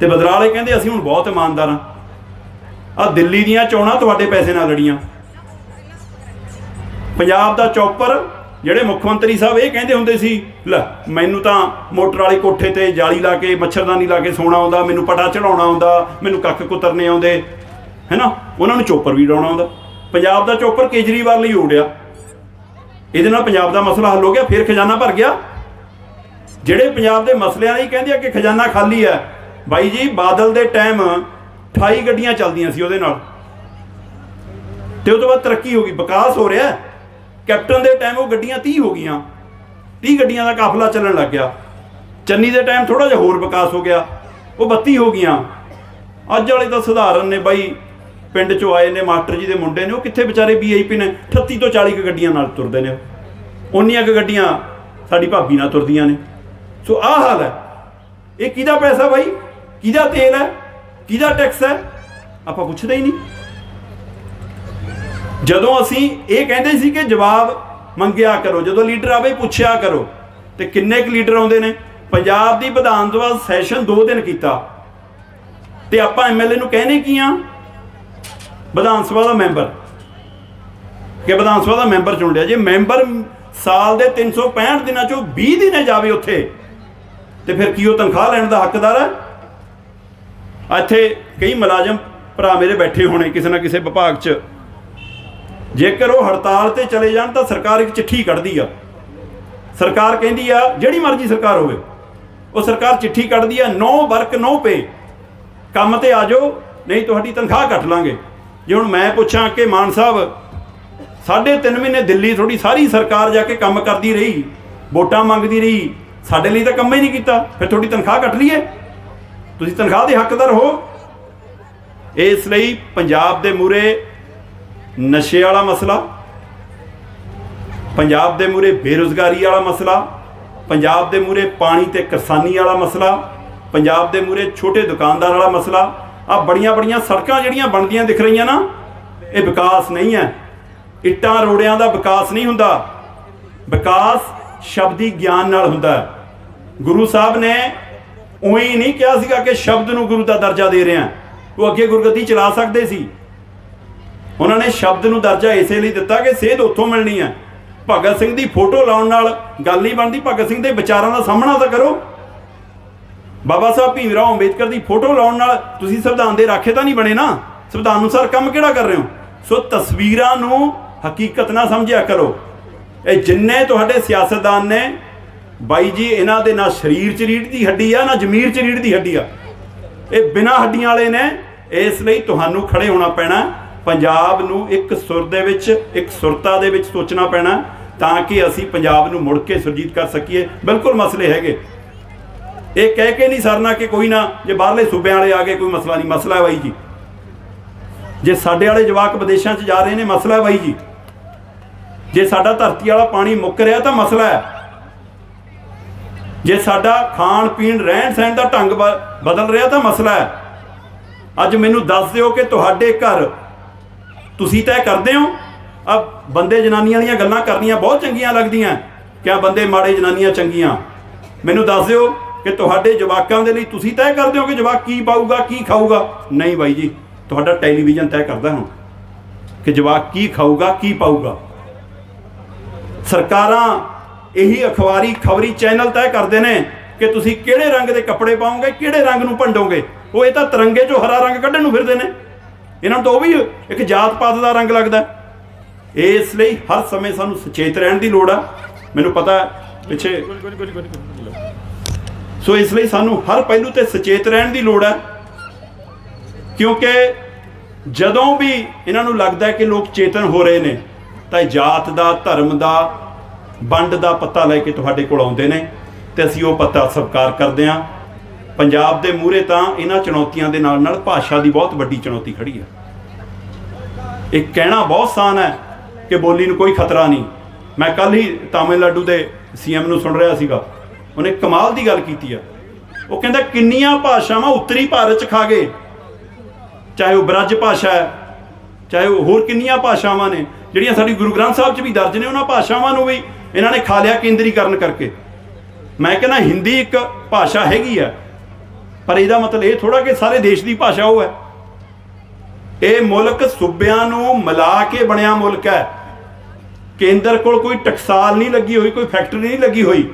[SPEAKER 1] ਤੇ ਬਦਲਾਅ ਵਾਲੇ ਕਹਿੰਦੇ, ਅਸੀਂ ਹੁਣ ਬਹੁਤ ਇਮਾਨਦਾਰ ਹਾਂ। ਆ ਦਿੱਲੀ ਦੀਆਂ ਚੋਣਾਂ ਤੁਹਾਡੇ ਪੈਸੇ ਨਾਲ ਲੜੀਆਂ। ਪੰਜਾਬ ਦਾ ਚੌਪਰ, ਜਿਹੜੇ ਮੁੱਖ ਮੰਤਰੀ ਸਾਹਿਬ ਇਹ ਕਹਿੰਦੇ ਹੁੰਦੇ ਸੀ, ਲੈ, ਮੈਨੂੰ ਤਾਂ ਮੋਟਰ ਵਾਲੇ ਕੋਠੇ ਤੇ ਜਾਲੀ ਲਾ ਕੇ, ਮੱਛਰਦਾਨੀ ਲਾ ਕੇ ਸੌਣਾ ਆਉਂਦਾ, ਮੈਨੂੰ ਪਟਾ ਚੜਾਉਣਾ ਆਉਂਦਾ, ਮੈਨੂੰ ਕੱਖ ਕੁਤਰਨੇ ਆਉਂਦੇ। ਹੈਨਾ? ਉਹਨਾਂ ਨੂੰ ਚੋਪਰ ਵੀ ਡਾਉਣਾ ਆਉਂਦਾ। ਪੰਜਾਬ ਦਾ ਚੋਪਰ ਕੇਜਰੀਵਾਲ ਲਈ ਉੜਿਆ। ਇਹਦੇ ਨਾਲ ਪੰਜਾਬ ਦਾ ਮਸਲਾ ਹੱਲ ਹੋ ਗਿਆ, ਫਿਰ ਖਜ਼ਾਨਾ ਭਰ ਗਿਆ। ਜਿਹੜੇ ਪੰਜਾਬ ਦੇ ਮਸਲਿਆਂ ਲਈ ਕਹਿੰਦੇ ਆ ਕਿ ਖਜ਼ਾਨਾ ਖਾਲੀ ਹੈ, ਬਾਈ ਜੀ, ਬਾਦਲ ਦੇ ਟਾਈਮ 28 ਗੱਡੀਆਂ ਚੱਲਦੀਆਂ ਸੀ ਉਹਦੇ ਨਾਲ। ਤੇ ਉਹ ਤੋਂ ਬਾਅਦ ਤਰੱਕੀ ਹੋ ਗਈ, ਵਿਕਾਸ ਹੋ ਰਿਹਾ ਕੈਪਟਨ ਦੇ ਟਾਈਮ ਉਹ ਗੱਡੀਆਂ 30 ਹੋ ਗਈਆਂ। 30 ਗੱਡੀਆਂ ਦਾ ਕਾਫਲਾ ਚੱਲਣ ਲੱਗ ਗਿਆ। ਚੰਨੀ ਦੇ ਟਾਈਮ ਥੋੜਾ ਜਿਹਾ ਹੋਰ ਵਿਕਾਸ ਹੋ ਗਿਆ। ਉਹ 32 ਹੋ ਗਈਆਂ। ਅੱਜ ਵਾਲੇ ਤਾਂ ਸਧਾਰਨ ਨੇ ਬਾਈ। ਪਿੰਡ ਚੋਂ ਆਏ ਨੇ, ਮਾਸਟਰ ਜੀ ਦੇ ਮੁੰਡੇ ਨੇ, ਉਹ ਕਿੱਥੇ ਵਿਚਾਰੇ ਵੀਆਈਪੀ ਨੇ? 38 ਤੋਂ 40 ਕੁ ਗੱਡੀਆਂ ਨਾਲ ਤੁਰਦੇ ਨੇ ਉਹ। ਉਨੀਆਂ ਕੁ ਗੱਡੀਆਂ ਸਾਡੀ ਭਾਬੀ ਨਾਲ ਤੁਰਦੀਆਂ ਨੇ। ਸੋ ਆਹ ਹਾਲ ਹੈ। ਇਹ ਕਿਹਦਾ ਪੈਸਾ ਬਾਈ? ਕਿਹਦਾ ਤੇਲ ਹੈ? ਕਿਹਦਾ ਟੈਕਸ ਹੈ? ਆਪਾਂ ਪੁੱਛਦੇ ਹੀ ਨਹੀਂ। ਜਦੋਂ ਅਸੀਂ ਇਹ ਕਹਿੰਦੇ ਸੀ ਕਿ ਜਵਾਬ ਮੰਗਿਆ ਕਰੋ, ਜਦੋਂ ਲੀਡਰ ਆਵੇ ਪੁੱਛਿਆ ਕਰੋ, ਤੇ ਕਿੰਨੇ ਕੁ ਲੀਡਰ ਆਉਂਦੇ ਨੇ? ਪੰਜਾਬ ਦੀ ਵਿਧਾਨ ਸਭਾ ਸੈਸ਼ਨ 2 ਦਿਨ ਕੀਤਾ। ਤੇ ਆਪਾਂ ਐਮਐਲਏ ਨੂੰ ਕਹਿੰਦੇ ਕੀ ਆ ਵਿਧਾਨ ਸਭਾ ਦਾ ਮੈਂਬਰ। ਕਿ ਵਿਧਾਨ ਸਭਾ ਦਾ ਮੈਂਬਰ ਚੁਣ ਲਿਆ। ਜੇ ਮੈਂਬਰ ਸਾਲ ਦੇ 365 ਦਿਨਾਂ ਚੋਂ 20 ਦਿਨੇ ਜਾਵੇ ਉੱਥੇ, ਤੇ ਫਿਰ ਕੀ ਉਹ ਤਨਖਾਹ ਲੈਣ ਦਾ ਹੱਕਦਾਰ ਹੈ? ਇੱਥੇ ਕਈ ਮੁਲਾਜ਼ਮ ਭਰਾ ਮੇਰੇ ਬੈਠੇ ਹੋਣੇ ਕਿਸੇ ਨਾ ਕਿਸੇ ਵਿਭਾਗ 'ਚ। ਜੇਕਰ ਉਹ ਹੜਤਾਲ ਤੇ ਚਲੇ ਜਾਣ ਤਾਂ ਸਰਕਾਰ ਇੱਕ ਚਿੱਠੀ ਕੱਢਦੀ ਆ। ਸਰਕਾਰ ਕਹਿੰਦੀ ਆ, ਜਿਹੜੀ ਮਰਜ਼ੀ ਸਰਕਾਰ ਹੋਵੇ, ਉਹ ਸਰਕਾਰ ਚਿੱਠੀ ਕੱਢਦੀ ਆ, ਨੋ ਵਰਕ ਨੋ ਪੇ। ਕੰਮ ਤੇ ਆ ਜਾਓ, ਨਹੀਂ ਤੁਹਾਡੀ ਤਨਖਾਹ ਕੱਟ ਲਾਂਗੇ। ਜੇ ਹੁਣ ਮੈਂ ਪੁੱਛਾਂ ਕਿ ਮਾਨ ਸਾਹਿਬ, ਸਾਢੇ ਤਿੰਨ ਮਹੀਨੇ ਦਿੱਲੀ ਥੋੜੀ ਸਾਰੀ ਸਰਕਾਰ ਜਾ ਕੇ ਕੰਮ ਕਰਦੀ ਰਹੀ, ਵੋਟਾਂ ਮੰਗਦੀ ਰਹੀ, ਸਾਡੇ ਲਈ ਤਾਂ ਕੰਮ ਹੀ ਨਹੀਂ ਕੀਤਾ, ਫਿਰ ਤੁਹਾਡੀ ਤਨਖਾਹ ਕੱਟ ਲਈਏ? ਤੁਸੀਂ ਤਨਖਾਹ ਦੇ ਹੱਕਦਾਰ ਹੋ। ਇਸ ਲਈ ਪੰਜਾਬ ਦੇ ਮੂਰੇ ਨਸ਼ੇ ਵਾਲਾ ਮਸਲਾ, ਪੰਜਾਬ ਦੇ ਮੂਰੇ ਬੇਰੁਜ਼ਗਾਰੀ ਵਾਲਾ ਮਸਲਾ, ਪੰਜਾਬ ਦੇ ਮੂਰੇ ਪਾਣੀ ਤੇ ਕਿਸਾਨੀ ਵਾਲਾ ਮਸਲਾ, ਪੰਜਾਬ ਦੇ ਮੂਰੇ ਛੋਟੇ ਦੁਕਾਨਦਾਰ ਵਾਲਾ ਮਸਲਾ ਆ ਬੜੀਆਂ ਬੜੀਆਂ ਸੜਕਾਂ ਜਿਹੜੀਆਂ ਬਣਦੀਆਂ ਦਿਖ ਰਹੀਆਂ ਨਾ, ਇਹ ਵਿਕਾਸ ਨਹੀਂ ਹੈ। ਇੱਟਾਂ ਰੋੜਿਆਂ ਦਾ ਵਿਕਾਸ ਨਹੀਂ ਹੁੰਦਾ। ਵਿਕਾਸ ਸ਼ਬਦੀ ਗਿਆਨ ਨਾਲ ਹੁੰਦਾ ਗੁਰੂ ਸਾਹਿਬ ਨੇ ਉਹੀ ਨਹੀਂ ਕਿਹਾ ਸੀਗਾ ਕਿ ਸ਼ਬਦ ਨੂੰ ਗੁਰੂ ਦਾ ਦਰਜਾ ਦੇ ਰਿਹਾ ਉਹ ਅੱਗੇ ਗੁਰਗੱਦੀ ਚਲਾ ਸਕਦੇ ਸੀ। ਉਹਨਾਂ ਨੇ ਸ਼ਬਦ ਨੂੰ ਦਰਜਾ ਇਸੇ ਲਈ ਦਿੱਤਾ ਕਿ ਸੇਧ ਉੱਥੋਂ ਮਿਲਣੀ ਹੈ। ਭਗਤ ਸਿੰਘ ਦੀ ਫੋਟੋ ਲਾਉਣ ਨਾਲ ਗੱਲ ਨਹੀਂ ਬਣਦੀ। ਭਗਤ ਸਿੰਘ ਦੇ ਵਿਚਾਰਾਂ ਦਾ ਸਾਹਮਣਾ ਤਾਂ ਕਰੋ। ਬਾਬਾ ਸਾਹਿਬ ਭੀਮ ਰਾਓ ਅੰਬੇਦਕਰ ਦੀ ਫੋਟੋ ਲਾਉਣ ਨਾਲ ਤੁਸੀਂ ਸੰਵਿਧਾਨ ਦੇ ਰਾਖੇ ਤਾਂ ਨਹੀਂ ਬਣੇ ਨਾ? ਸੰਵਿਧਾਨ ਅਨੁਸਾਰ ਕੰਮ ਕਿਹੜਾ ਕਰ ਰਹੇ ਹੋ? ਸੋ ਤਸਵੀਰਾਂ ਨੂੰ ਹਕੀਕਤ ਨਾ ਸਮਝਿਆ ਕਰੋ। ਇਹ ਜਿੰਨੇ ਤੁਹਾਡੇ ਸਿਆਸਤਦਾਨ ਨੇ, ਬਾਈ ਜੀ, ਇਹਨਾਂ ਦੇ ਨਾ ਸਰੀਰ ਚ ਰੀੜ ਦੀ ਹੱਡੀ ਆ, ਨਾ ਜ਼ਮੀਰ ਚ ਰੀੜ ਦੀ ਹੱਡੀ ਆ। ਇਹ ਬਿਨਾਂ ਹੱਡੀਆਂ ਵਾਲੇ ਨੇ, ਇਸ ਲਈ ਤੁਹਾਨੂੰ ਖੜੇ ਹੋਣਾ ਪੈਣਾ। ਪੰਜਾਬ ਨੂੰ ਇੱਕ ਸੁਰ ਦੇ ਵਿੱਚ, ਇੱਕ ਸੁਰਤਾ ਦੇ ਵਿੱਚ ਸੋਚਣਾ ਪੈਣਾ ਤਾਂ ਕਿ ਅਸੀਂ ਪੰਜਾਬ ਨੂੰ ਮੁੜ ਕੇ ਸੁਰਜੀਤ ਕਰ ਸਕੀਏ। ਬਿਲਕੁਲ ਮਸਲੇ ਹੈਗੇ। ਇਹ ਕਹਿ ਕੇ ਨਹੀਂ ਸਰਨਾ ਕਿ ਕੋਈ ਨਾ, ਜੇ ਬਾਹਰਲੇ ਸੂਬਿਆਂ ਵਾਲੇ ਆ ਗਏ, ਕੋਈ ਮਸਲਾ ਨਹੀਂ। ਮਸਲਾ ਹੈ ਬਾਈ ਜੀ। ਜੇ ਸਾਡੇ ਵਾਲੇ ਜਵਾਕ ਵਿਦੇਸ਼ਾਂ 'ਚ ਜਾ ਰਹੇ ਨੇ, ਮਸਲਾ ਹੈ ਬਾਈ ਜੀ। ਜੇ ਸਾਡਾ ਧਰਤੀ ਵਾਲਾ ਪਾਣੀ ਮੁੱਕ ਰਿਹਾ ਤਾਂ ਮਸਲਾ ਹੈ। ਜੇ ਸਾਡਾ ਖਾਣ, ਪੀਣ, ਰਹਿਣ ਸਹਿਣ ਦਾ ਢੰਗ ਬ- ਬਦਲ ਰਿਹਾ ਤਾਂ ਮਸਲਾ ਹੈ। ਅੱਜ ਮੈਨੂੰ ਦੱਸ ਦਿਓ ਕਿ ਤੁਹਾਡੇ ਘਰ ਤੁਸੀਂ ਤੈਅ ਕਰਦੇ ਹੋ। ਆ ਬੰਦੇ ਜਨਾਨੀਆਂ ਵਾਲੀਆਂ ਗੱਲਾਂ ਕਰਨੀਆਂ ਬਹੁਤ ਚੰਗੀਆਂ ਲੱਗਦੀਆਂ। ਕਿਆ ਬੰਦੇ ਮਾੜੇ ਜਨਾਨੀਆਂ ਚੰਗੀਆਂ। ਮੈਨੂੰ ਦੱਸ ਦਿਓ ਕਿ ਤੁਹਾਡੇ ਜਵਾਕਾਂ ਦੇ ਲਈ ਤੁਸੀਂ ਤੈਅ ਕਰਦੇ ਹੋ ਕਿ ਜਵਾਕ ਕੀ ਪਾਊਗਾ, ਕੀ ਖਾਊਗਾ? ਨਹੀਂ ਬਾਈ ਜੀ, ਤੁਹਾਡਾ ਟੈਲੀਵਿਜ਼ਨ ਤੈਅ ਕਰਦਾ ਹੁਣ ਕਿ ਜਵਾਕ ਕੀ ਖਾਊਗਾ, ਕੀ ਪਾਊਗਾ। ਸਰਕਾਰਾਂ ਇਹੀ ਅਖਬਾਰੀ ਖਬਰੀ ਚੈਨਲ ਤੈਅ ਕਰਦੇ ਨੇ ਕਿ ਤੁਸੀਂ ਕਿਹੜੇ ਰੰਗ ਦੇ ਕੱਪੜੇ ਪਾਓਗੇ, ਕਿਹੜੇ ਰੰਗ ਨੂੰ ਭੰਡੋਗੇ। ਉਹ ਇਹ ਤਾਂ ਤਿਰੰਗੇ 'ਚੋਂ ਹਰਾ ਰੰਗ ਕੱਢਣ ਨੂੰ ਫਿਰਦੇ ਨੇ। ਇਹਨਾਂ ਨੂੰ ਤਾਂ ਉਹ ਵੀ ਇੱਕ ਜਾਤ ਪਾਤ ਦਾ ਰੰਗ ਲੱਗਦਾ। ਇਸ ਲਈ ਹਰ ਸਮੇਂ ਸਾਨੂੰ ਸੁਚੇਤ ਰਹਿਣ ਦੀ ਲੋੜ ਆ। ਮੈਨੂੰ ਪਤਾ ਪਿੱਛੇ ਸੋ ਇਸ ਲਈ ਸਾਨੂੰ ਹਰ ਪਹਿਲੂ ਤੇ ਸੁਚੇਤ ਰਹਿਣ ਦੀ ਲੋੜ ਹੈ। ਕਿਉਂਕਿ ਜਦੋਂ ਵੀ ਇਹਨਾਂ ਨੂੰ ਲੱਗਦਾ ਹੈ ਕਿ ਲੋਕ ਚੇਤਨ ਹੋ ਰਹੇ ਨੇ, ਤਾਂ ਇਹ ਜਾਤ ਦਾ, ਧਰਮ ਦਾ, ਵੰਡ ਦਾ ਪਤਾ ਲੈ ਕੇ ਤੁਹਾਡੇ ਕੋਲ ਆਉਂਦੇ ਨੇ ਤੇ ਅਸੀਂ ਉਹ ਪਤਾ ਸਵੀਕਾਰ ਕਰਦੇ ਹਾਂ। ਪੰਜਾਬ ਦੇ ਮੂਹਰੇ ਤਾਂ ਇਹਨਾਂ ਚੁਣੌਤੀਆਂ ਦੇ ਨਾਲ ਨਾਲ ਭਾਸ਼ਾ ਦੀ ਬਹੁਤ ਵੱਡੀ ਚੁਣੌਤੀ ਖੜੀ ਹੈ। ਇਹ ਕਹਿਣਾ ਬਹੁਤ ਆਸਾਨ ਹੈ ਕਿ ਬੋਲੀ ਨੂੰ ਕੋਈ ਖਤਰਾ ਨਹੀਂ। ਮੈਂ ਕੱਲ ਹੀ ਤਾਮਿਲਨਾਡੂ ਦੇ ਸੀਐਮ ਨੂੰ ਸੁਣ ਰਿਹਾ ਸੀਗਾ। ਉਹਨੇ ਕਮਾਲ ਦੀ ਗੱਲ ਕੀਤੀ ਆ। ਉਹ ਕਹਿੰਦਾ, ਕਿੰਨੀਆਂ ਭਾਸ਼ਾਵਾਂ ਉੱਤਰੀ ਭਾਰਤ ਚ ਖਾ ਗਏ। ਚਾਹੇ ਉਹ ਬ੍ਰਜ ਭਾਸ਼ਾ ਹੈ, ਚਾਹੇ ਉਹ ਹੋਰ ਕਿੰਨੀਆਂ ਭਾਸ਼ਾਵਾਂ ਨੇ, ਜਿਹੜੀਆਂ ਸਾਡੀ ਗੁਰੂ ਗ੍ਰੰਥ ਸਾਹਿਬ 'ਚ ਵੀ ਦਰਜ ਨੇ, ਉਹਨਾਂ ਭਾਸ਼ਾਵਾਂ ਨੂੰ ਵੀ ਇਹਨਾਂ ਨੇ ਖਾ ਲਿਆ ਕੇਂਦਰੀਕਰਨ ਕਰਕੇ। ਮੈਂ ਕਹਿੰਦਾ, ਹਿੰਦੀ ਇੱਕ ਭਾਸ਼ਾ ਹੈਗੀ ਆ, ਪਰ ਇਹਦਾ ਮਤਲਬ ਇਹ ਥੋੜਾ ਕਿ ਸਾਰੇ ਦੇਸ਼ ਦੀ ਭਾਸ਼ਾ ਉਹ ਹੈ। ਇਹ ਮੁਲਕ ਸੂਬਿਆਂ ਨੂੰ ਮਿਲਾ ਕੇ ਬਣਿਆ ਮੁਲਕ ਹੈ। ਕੇਂਦਰ ਕੋਲ ਕੋਈ ਟਕਸਾਲ ਨਹੀਂ ਲੱਗੀ ਹੋਈ, ਕੋਈ ਫੈਕਟਰੀ ਨਹੀਂ ਲੱਗੀ ਹੋਈ।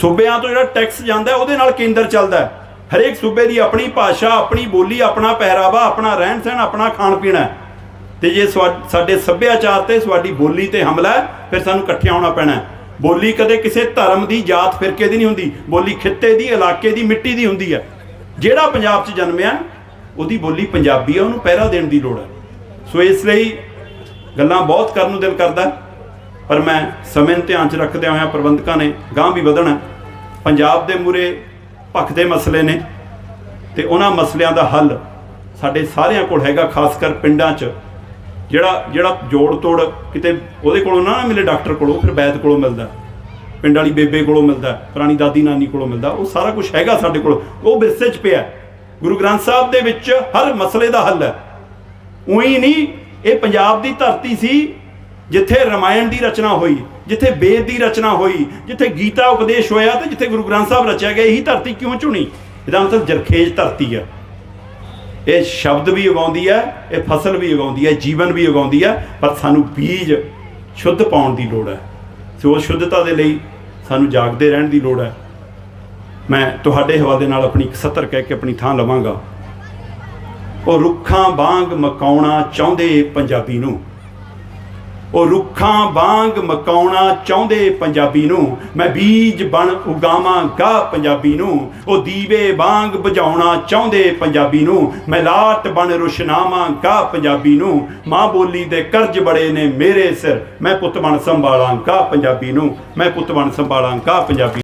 [SPEAKER 1] ਸੂਬਿਆਂ ਤੋਂ ਜਿਹੜਾ ਟੈਕਸ ਜਾਂਦਾ ਉਹਦੇ ਨਾਲ ਕੇਂਦਰ ਚੱਲਦਾ ਹਰੇਕ ਸੂਬੇ ਦੀ ਆਪਣੀ ਭਾਸ਼ਾ, ਆਪਣੀ ਬੋਲੀ, ਆਪਣਾ ਪਹਿਰਾਵਾ, ਆਪਣਾ ਰਹਿਣ ਸਹਿਣ, ਆਪਣਾ ਖਾਣ ਪੀਣਾ ਹੈ। ਤੇ ਜੇ ਸਵਾ- ਸਾਡੇ ਸੱਭਿਆਚਾਰ ਤੇ ਸਾਡੀ ਬੋਲੀ ਤੇ ਹਮਲਾ ਫਿਰ ਸਾਨੂੰ ਇਕੱਠਿਆਂ ਹੋਣਾ ਪੈਣਾ ਬੋਲੀ ਕਦੇ ਕਿਸੇ ਧਰਮ ਦੀ ਜਾਤ ਫਿਰਕੇ ਦੀ ਨਹੀਂ ਹੁੰਦੀ। ਬੋਲੀ ਖਿੱਤੇ ਦੀ, ਇਲਾਕੇ ਦੀ, ਮਿੱਟੀ ਦੀ ਹੁੰਦੀ ਹੈ। ਜਿਹੜਾ ਪੰਜਾਬ 'ਚ ਜਨਮਿਆ ਉਹਦੀ ਬੋਲੀ ਪੰਜਾਬੀ ਹੈ, ਉਹਨੂੰ ਪਹਿਰਾ ਦੇਣ ਦੀ ਲੋੜ ਹੈ। ਸੋ ਇਸ ਲਈ ਗੱਲਾਂ ਬਹੁਤ ਕਰਨ ਨੂੰ ਦਿਲ ਕਰਦਾ ਪਰ ਮੈਂ ਸਮੇਂ ਨੂੰ ਧਿਆਨ 'ਚ ਰੱਖਦਿਆਂ ਹੋਇਆਂ ਪ੍ਰਬੰਧਕਾਂ ਨੇ ਗਾਂ ਵੀ ਵਧਣਾ। ਪੰਜਾਬ ਦੇ ਮੂਰੇ ਭਖਦੇ ਮਸਲੇ ਨੇ ਤੇ ਉਹਨਾਂ ਮਸਲਿਆਂ ਦਾ ਹੱਲ ਸਾਡੇ ਸਾਰਿਆਂ ਕੋਲ ਹੈਗਾ, ਖਾਸ ਕਰ ਪਿੰਡਾਂ 'ਚ। ਜਿਹੜਾ ਜਿਹੜਾ ਜੋੜ ਤੋੜ ਕਿਤੇ ਉਹਦੇ ਕੋਲੋਂ ਨਾ ਨਾ ਮਿਲੇ ਡਾਕਟਰ ਕੋਲੋਂ, ਫਿਰ ਵੈਦ ਕੋਲੋਂ ਮਿਲਦਾ। ਪਿੰਡ ਵਾਲੀ ਬੇਬੇ ਕੋਲੋਂ ਮਿਲਦਾ, ਪੁਰਾਣੀ ਦਾਦੀ ਨਾਨੀ ਕੋਲੋਂ ਮਿਲਦਾ। ਉਹ ਸਾਰਾ ਕੁਝ ਹੈਗਾ ਸਾਡੇ ਕੋਲ। ਉਹ ਵਿਰਸੇ 'ਚ ਪਿਆ। ਗੁਰੂ ਗ੍ਰੰਥ ਸਾਹਿਬ ਦੇ ਵਿੱਚ ਹਰ ਮਸਲੇ ਦਾ ਹੱਲ ਹੈ। ਉਹੀ ਨਹੀਂ, ਇਹ ਪੰਜਾਬ ਦੀ ਧਰਤੀ ਸੀ ਜਿੱਥੇ ਰਮਾਇਣ ਦੀ ਰਚਨਾ ਹੋਈ, ਜਿੱਥੇ ਵੇਦ ਦੀ ਰਚਨਾ ਹੋਈ, ਜਿੱਥੇ ਗੀਤਾ ਉਪਦੇਸ਼ ਹੋਇਆ ਤੇ ਜਿੱਥੇ ਗੁਰੂ ਗ੍ਰੰਥ ਸਾਹਿਬ ਰਚਿਆ ਗਿਆ, ਇਹੀ ਧਰਤੀ ਕਿਉਂ ਚੁਣੀ? ਇਹਦਾ ਮਤਲਬ ਜਰਖੇਜ ਧਰਤੀ ਹੈ ਇਹ ਸ਼ਬਦ ਵੀ ਉਗਾਉਂਦੀ ਹੈ ਇਹ ਫਸਲ ਵੀ ਉਗਾਉਂਦੀ ਹੈ ਜੀਵਨ ਵੀ ਉਗਾਉਂਦੀ ਹੈ ਪਰ ਸਾਨੂੰ ਬੀਜ ਸ਼ੁੱਧ ਪਾਉਣ ਦੀ ਲੋੜ ਹੈ ਸੋ ਸ਼ੁੱਧਤਾ ਦੇ ਲਈ ਸਾਨੂੰ ਜਾਗਦੇ ਰਹਿਣ ਦੀ ਲੋੜ ਹੈ ਮੈਂ ਤੁਹਾਡੇ ਹਵਾਲੇ ਨਾਲ ਆਪਣੀ ਇੱਕ ਸੱਤਰ ਕਹਿ ਕੇ ਆਪਣੀ ਥਾਂ ਲਵਾਂਗਾ। ਉਹ ਰੁੱਖਾਂ ਵਾਂਗ ਮਕਾਉਣਾ ਚਾਹੁੰਦੇ ਪੰਜਾਬੀ ਨੂੰ। ਉਹ ਰੁੱਖਾਂ ਵਾਂਗ ਮਕਾਉਣਾ ਚਾਹੁੰਦੇ ਪੰਜਾਬੀ ਨੂੰ। ਮੈਂ ਬੀਜ ਬਣ ਉਗਾਵਾਂਗਾ ਪੰਜਾਬੀ ਨੂੰ। ਉਹ ਦੀਵੇ ਵਾਂਗ ਬੁਝਾਉਣਾ ਚਾਹੁੰਦੇ ਪੰਜਾਬੀ ਨੂੰ। ਮੈਂ ਲਾਟ ਬਣ ਰੁਸ਼ਨਾਵਾਂਗਾ ਪੰਜਾਬੀ ਨੂੰ। ਮਾਂ ਬੋਲੀ ਦੇ ਕਰਜ਼ ਬੜੇ ਨੇ ਮੇਰੇ ਸਿਰ। ਮੈਂ ਪੁੱਤ ਬਣ ਸੰਭਾਲਾਂਗਾ ਪੰਜਾਬੀ ਨੂੰ। ਮੈਂ ਪੁੱਤ ਬਣ ਸੰਭਾਲਾਂਗਾ ਪੰਜਾਬੀ